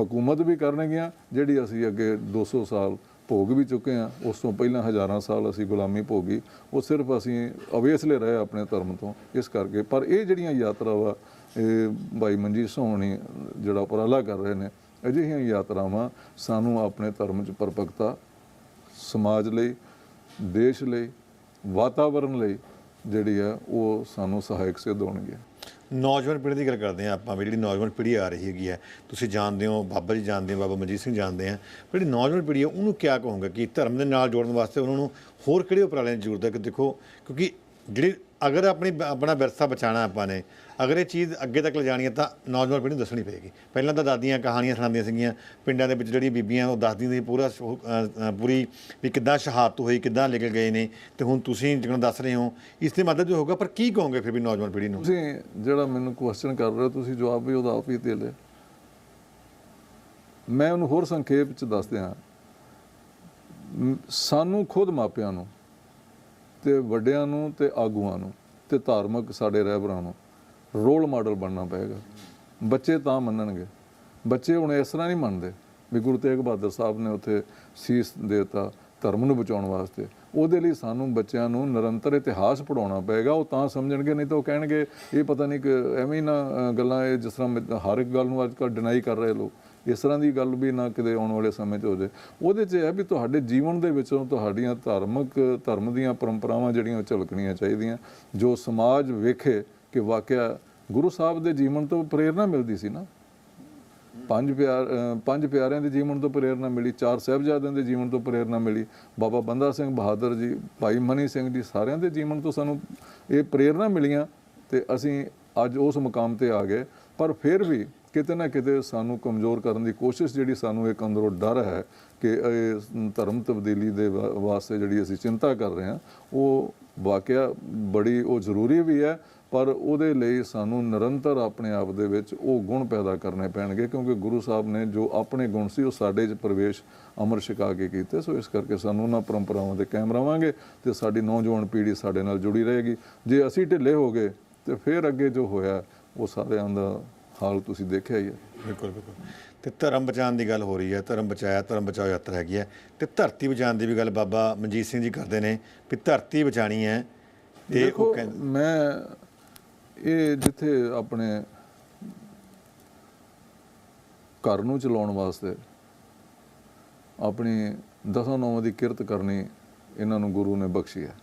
ਹਕੂਮਤ ਵੀ ਕਰਨਗੀਆਂ, ਜਿਹੜੀ ਅਸੀਂ ਅੱਗੇ 200 ਸਾਲ ਭੋਗ ਵੀ ਚੁੱਕੇ ਆ ਉਸ ਤੋਂ ਪਹਿਲਾਂ ਹਜ਼ਾਰਾਂ ਸਾਲ ਅਸੀਂ ਗੁਲਾਮੀ ਭੋਗੀ, ਉਹ ਸਿਰਫ ਅਸੀਂ ਅਵੇਸਲੇ ਰਹੇ ਆਪਣੇ ਧਰਮ ਤੋਂ, ਇਸ ਕਰਕੇ। ਪਰ ਇਹ ਜਿਹੜੀਆਂ ਯਾਤਰਾਵਾਂ, ਇਹ ਭਾਈ ਮਨਜੀਤ ਸੋਹਣੀ ਜਿਹੜਾ ਉਪਰਾਲਾ ਕਰ ਰਹੇ ਨੇ, ਅਜਿਹੀਆਂ ਯਾਤਰਾਵਾਂ ਸਾਨੂੰ ਆਪਣੇ ਧਰਮ 'ਚ ਪਰਪਕਤਾ, ਸਮਾਜ ਲਈ, ਦੇਸ਼ ਲਈ ਵਾਤਾਵਰਣ ਲਈ ਜਿਹੜੀ ਆ, ਉਹ ਸਾਨੂੰ ਸਹਾਇਕ ਸਿੱਧ ਹੋਣਗੇ ਨੌਜਵਾਨ ਪੀੜ੍ਹੀ ਦੀ ਗੱਲ ਕਰਦੇ ਹਾਂ ਆਪਾਂ ਵੀ ਜਿਹੜੀ ਨੌਜਵਾਨ ਪੀੜ੍ਹੀ ਆ ਰਹੀ ਹੈਗੀ ਹੈ, ਤੁਸੀਂ ਜਾਣਦੇ ਹੋ, ਬਾਬਾ ਜੀ ਜਾਣਦੇ ਹੋ ਬਾਬਾ ਮਨਜੀਤ ਸਿੰਘ ਜਾਣਦੇ ਆ ਜਿਹੜੀ ਨੌਜਵਾਨ ਪੀੜ੍ਹੀ ਹੈ ਉਹਨੂੰ ਕਿਆ ਕਹੋਗੇ ਕਿ ਧਰਮ ਦੇ ਨਾਲ ਜੋੜਨ ਵਾਸਤੇ ਉਹਨਾਂ ਨੂੰ ਹੋਰ ਕਿਹੜੇ ਉਪਰਾਲਿਆਂ ਦੀ ਜ਼ਰੂਰਤ ਹੈ? ਕਿ ਦੇਖੋ, ਕਿਉਂਕਿ ਜਿਹੜੇ ਅਗਰ ਆਪਣੀ ਆਪਣਾ ਵਿਰਸਾ ਬਚਾਉਣਾ ਆਪਾਂ ਨੇ, ਅਗਰ ਇਹ ਚੀਜ਼ ਅੱਗੇ ਤੱਕ ਲਿਜਾਣੀ ਹੈ ਤਾਂ ਨੌਜਵਾਨ ਪੀੜ੍ਹੀ ਨੂੰ ਦੱਸਣੀ ਪਏਗੀ। ਪਹਿਲਾਂ ਤਾਂ ਦਾਦੀਆਂ ਕਹਾਣੀਆਂ ਸੁਣਾਉਂਦੀਆਂ ਸੀਗੀਆਂ, ਪਿੰਡਾਂ ਦੇ ਵਿੱਚ ਜਿਹੜੀ ਬੀਬੀਆਂ, ਉਹ ਦੱਸਦੀਆਂ ਸੀ ਪੂਰਾ ਪੂਰੀ ਵੀ ਕਿੱਦਾਂ ਸ਼ਹਾਦਤ ਹੋਈ, ਕਿੱਦਾਂ ਲਿਖ ਗਏ ਨੇ ਤੇ ਹੁਣ ਤੁਸੀਂ ਜਿਹੜਾ ਦੱਸ ਰਹੇ ਹੋ, ਇਸ ਦੇ ਮਦਦ ਹੋਊਗਾ, ਪਰ ਕੀ ਕਹੋਗੇ ਫਿਰ ਵੀ ਨੌਜਵਾਨ ਪੀੜ੍ਹੀ ਨੂੰ? ਤੁਸੀਂ ਜਿਹੜਾ ਮੈਨੂੰ ਕੁਐਸਚਨ ਕਰ ਰਹੇ ਹੋ, ਤੁਸੀਂ ਜਵਾਬ ਵੀ ਉਹਦਾ ਆਪ ਹੀ ਦੇ ਲਿਆ। ਮੈਂ ਉਹਨੂੰ ਹੋਰ ਸੰਖੇਪ ਚ ਦੱਸ ਦਿਆਂ। ਸਾਨੂੰ ਖੁਦ ਮਾਪਿਆਂ ਨੂੰ ਤੇ ਵੱਡਿਆਂ ਨੂੰ ਤੇ ਆਗੂਆਂ ਨੂੰ ਤੇ ਧਾਰਮਿਕ ਸਾਡੇ ਰਹਿਬਰਾਂ ਨੂੰ ਰੋਲ ਮਾਡਲ ਬਣਨਾ ਪਏਗਾ। ਬੱਚੇ ਤਾਂ ਮੰਨਣਗੇ। ਬੱਚੇ ਹੁਣ ਇਸ ਤਰ੍ਹਾਂ ਨਹੀਂ ਮੰਨਦੇ ਵੀ ਗੁਰੂ ਤੇਗ ਬਹਾਦਰ ਸਾਹਿਬ ਨੇ ਉੱਥੇ ਸੀਸ ਦੇਤਾ ਧਰਮ ਨੂੰ ਬਚਾਉਣ ਵਾਸਤੇ। ਉਹਦੇ ਲਈ ਸਾਨੂੰ ਬੱਚਿਆਂ ਨੂੰ ਨਿਰੰਤਰ ਇਤਿਹਾਸ ਪੜਾਉਣਾ ਪਏਗਾ, ਉਹ ਤਾਂ ਸਮਝਣਗੇ, ਨਹੀਂ ਤਾਂ ਉਹ ਕਹਿਣਗੇ, ਇਹ ਪਤਾ ਨਹੀਂ ਕਿ ਐਵੇਂ ਹੀ ਨਾ ਗੱਲਾਂ ਇਹ ਜਿਸ ਤਰ੍ਹਾਂ ਮੈਂ- ਹਰ ਇੱਕ ਗੱਲ ਨੂੰ ਅੱਜ ਕੱਲ੍ਹ ਡਿਨਾਈ ਕਰ ਰਹੇ ਲੋਕ। ਇਸ ਤਰ੍ਹਾਂ ਦੀ ਗੱਲ ਵੀ ਨਾ ਕਿਤੇ ਆਉਣ ਵਾਲੇ ਸਮੇਂ 'ਚ ਹੋ ਜਾਏ। ਉਹਦੇ 'ਚ ਇਹ ਹੈ ਵੀ ਤੁਹਾਡੇ ਜੀਵਨ ਦੇ ਵਿੱਚੋਂ ਤੁਹਾਡੀਆਂ ਧਾਰਮਿਕ, ਧਰਮ ਦੀਆਂ ਪਰੰਪਰਾਵਾਂ ਜਿਹੜੀਆਂ ਉਹ ਝਲਕਣੀਆਂ ਚਾਹੀਦੀਆਂ। ਜੋ ਸਮਾਜ ਵੇਖੇ ਕਿ ਵਾਕਿਆ ਗੁਰੂ ਸਾਹਿਬ ਦੇ ਜੀਵਨ ਤੋਂ ਪ੍ਰੇਰਣਾ ਮਿਲਦੀ ਸੀ ਨਾ। ਪੰਜ ਪਿਆਰ ਪੰਜ ਪਿਆਰਿਆਂ ਦੇ ਜੀਵਨ ਤੋਂ ਪ੍ਰੇਰਣਾ ਮਿਲੀ, ਚਾਰ ਸਾਹਿਬਜ਼ਾਦਿਆਂ ਦੇ ਜੀਵਨ ਤੋਂ ਪ੍ਰੇਰਣਾ ਮਿਲੀ, ਬਾਬਾ ਬੰਦਾ ਸਿੰਘ ਬਹਾਦਰ ਜੀ, ਭਾਈ ਮਨੀ ਸਿੰਘ ਜੀ, ਸਾਰਿਆਂ ਦੇ ਜੀਵਨ ਤੋਂ ਸਾਨੂੰ ਇਹ ਪ੍ਰੇਰਣਾ ਮਿਲੀਆਂ ਤੇ ਅਸੀਂ ਅੱਜ ਉਸ ਮੁਕਾਮ ਤੇ ਆ ਗਏ। ਪਰ ਫਿਰ ਵੀ ਕਿਤੇ ਨਾ ਕਿਤੇ ਸਾਨੂੰ ਕਮਜ਼ੋਰ ਕਰਨ ਦੀ ਕੋਸ਼ਿਸ਼ ਜਿਹੜੀ ਸਾਨੂੰ ਇੱਕ ਅੰਦਰੋਂ ਡਰ ਹੈ ਕਿ ਇਹ ਧਰਮ ਤਬਦੀਲੀ ਦੇ ਵਾਸਤੇ ਜਿਹੜੀ ਅਸੀਂ ਚਿੰਤਾ ਕਰ ਰਹੇ ਹਾਂ, ਉਹ ਵਾਕਿਆ ਬੜੀ, ਉਹ ਜ਼ਰੂਰੀ ਵੀ ਹੈ, ਪਰ ਉਹਦੇ ਲਈ ਸਾਨੂੰ ਨਿਰੰਤਰ ਆਪਣੇ ਆਪ ਦੇ ਵਿੱਚ ਉਹ ਗੁਣ ਪੈਦਾ ਕਰਨੇ ਪੈਣਗੇ, ਕਿਉਂਕਿ ਗੁਰੂ ਸਾਹਿਬ ਨੇ ਜੋ ਆਪਣੇ ਗੁਣ ਸੀ, ਉਹ ਸਾਡੇ 'ਚ ਪ੍ਰਵੇਸ਼ ਅਮਰ ਛਕਾ ਕੇ ਕੀਤੇ, ਸੋ ਇਸ ਕਰਕੇ ਸਾਨੂੰ ਉਹਨਾਂ ਪਰੰਪਰਾਵਾਂ ਤੇ ਕਾਇਮ ਰਵਾਂਗੇ ਤੇ ਸਾਡੀ ਨੌਜਵਾਨ ਪੀੜ੍ਹੀ ਸਾਡੇ ਨਾਲ ਜੁੜੀ ਰਹੇਗੀ। ਜੇ ਅਸੀਂ ਢਿੱਲੇ ਹੋ ਗਏ, ਤੇ ਫਿਰ ਅੱਗੇ ਜੋ ਹੋਇਆ, ਉਹ ਸਾਰਿਆਂ ਦਾ ਹਾਲ ਤੁਸੀਂ ਦੇਖਿਆ ਹੀ ਹੈ। ਬਿਲਕੁਲ ਬਿਲਕੁਲ। ਤੇ ਧਰਮ ਬਚਾਉਣ ਦੀ ਗੱਲ ਹੋ ਰਹੀ ਹੈ ਧਰਮ ਬਚਾਇਆ ਧਰਮ ਬਚਾਓ ਯਾਤਰਾ ਹੈਗੀ ਹੈ। ਤੇ ਧਰਤੀ ਬਚਾਉਣ ਦੀ ਵੀ ਗੱਲ ਬਾਬਾ ਮਨਜੀਤ ਸਿੰਘ ਜੀ ਕਰਦੇ ਨੇ ਵੀ ਧਰਤੀ ਬਚਾਣੀ ਹੈ ਤੇ ਉਹ ਕਹਿੰਦੇ ਮੈਂ ਇਹ ਜਿੱਥੇ ਆਪਣੇ ਘਰ ਨੂੰ ਚਲਾਉਣ ਵਾਸਤੇ ਆਪਣੀ ਦਸਾਂ ਨੌਵਾਂ ਦੀ ਕਿਰਤ ਕਰਨੀ ਇਹਨਾਂ ਨੂੰ ਗੁਰੂ ਨੇ ਬਖਸ਼ੀ ਹੈ।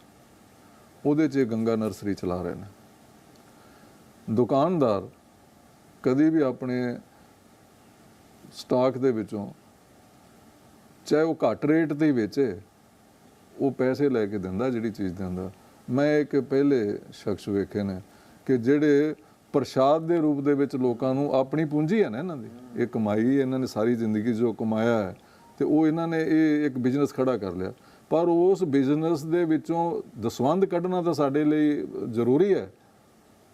ਉਹਦੇ 'ਚ ਗੰਗਾ ਨਰਸਰੀ ਚਲਾ ਰਹੇ ਨੇ। ਦੁਕਾਨਦਾਰ ਕਦੀ ਵੀ ਆਪਣੇ ਸਟਾਕ ਦੇ ਵਿੱਚੋਂ, ਚਾਹੇ ਉਹ ਘੱਟ ਰੇਟ ਤੇ ਹੀ ਵੇਚੇ, ਉਹ ਪੈਸੇ ਲੈ ਕੇ ਦਿੰਦਾ ਜਿਹੜੀ ਚੀਜ਼ ਦਿੰਦਾ ਮੈਂ ਇੱਕ ਪਹਿਲੇ ਸ਼ਖਸ ਵੇਖੇ ਨੇ ਕਿ ਜਿਹੜੇ ਪ੍ਰਸ਼ਾਦ ਦੇ ਰੂਪ ਦੇ ਵਿੱਚ ਲੋਕਾਂ ਨੂੰ ਆਪਣੀ ਪੂੰਜੀ ਹੈ ਨਾ ਇਹਨਾਂ ਦੀ। ਇਹ ਕਮਾਈ ਇਹਨਾਂ ਨੇ ਸਾਰੀ ਜ਼ਿੰਦਗੀ ਜੋ ਕਮਾਇਆ ਹੈ ਤੇ ਉਹ ਇਹਨਾਂ ਨੇ ਇਹ ਇੱਕ ਬਿਜ਼ਨਸ ਖੜਾ ਕਰ ਲਿਆ। ਪਰ ਉਸ ਬਿਜ਼ਨਸ ਦੇ ਵਿੱਚੋਂ ਦਸਵੰਧ ਕੱਢਣਾ ਤਾਂ ਸਾਡੇ ਲਈ ਜ਼ਰੂਰੀ ਹੈ।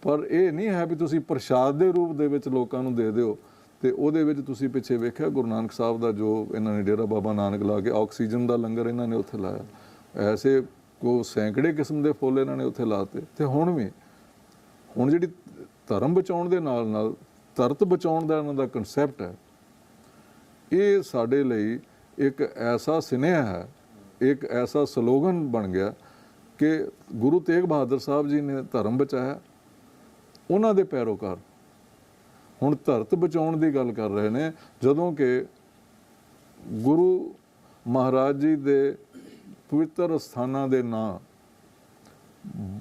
ਪਰ ਇਹ ਨਹੀਂ ਹੈ ਵੀ ਤੁਸੀਂ ਪ੍ਰਸ਼ਾਦ ਦੇ ਰੂਪ ਦੇ ਵਿੱਚ ਲੋਕਾਂ ਨੂੰ ਦੇ ਦਿਓ ਤੇ ਉਹਦੇ ਵਿੱਚ ਤੁਸੀਂ ਪਿੱਛੇ ਵੇਖਿਆ ਗੁਰੂ ਨਾਨਕ ਸਾਹਿਬ ਦਾ ਜੋ ਇਹਨਾਂ ਨੇ ਡੇਰਾ ਬਾਬਾ ਨਾਨਕ ਲਾ ਕੇ ਆਕਸੀਜਨ ਦਾ ਲੰਗਰ ਇਹਨਾਂ ਨੇ ਉੱਥੇ ਲਾਇਆ। ਐਸੇ ਕੋ ਸੈਂਕੜੇ ਕਿਸਮ ਦੇ ਫੁੱਲ ਇਹਨਾਂ ਨੇ ਉੱਥੇ ਲਾਤੇ। ਤੇ ਹੁਣ ਵੀ, ਹੁਣ ਜਿਹੜੀ ਧਰਮ ਬਚਾਉਣ ਦੇ ਨਾਲ ਨਾਲ ਧਰਤ ਬਚਾਉਣ ਦਾ ਇਹਨਾਂ ਦਾ ਕਨਸੈਪਟ ਹੈ, ਇਹ ਸਾਡੇ ਲਈ ਇੱਕ ਐਸਾ ਸਿਨੇਹਾ ਹੈ, ਇੱਕ ਐਸਾ ਸਲੋਗਨ ਬਣ ਗਿਆ ਕਿ ਗੁਰੂ ਤੇਗ ਬਹਾਦਰ ਸਾਹਿਬ ਜੀ ਨੇ ਧਰਮ ਬਚਾਇਆ ਉਹਨਾਂ ਦੇ ਪੈਰੋਕਾਰ ਹੁਣ ਧਰਤ ਬਚਾਉਣ ਦੀ ਗੱਲ ਕਰ ਰਹੇ ਨੇ ਜਦੋਂ ਕਿ ਗੁਰੂ ਮਹਾਰਾਜ ਜੀ ਦੇ ਪਵਿੱਤਰ ਸਥਾਨਾਂ ਦੇ ਨਾਂ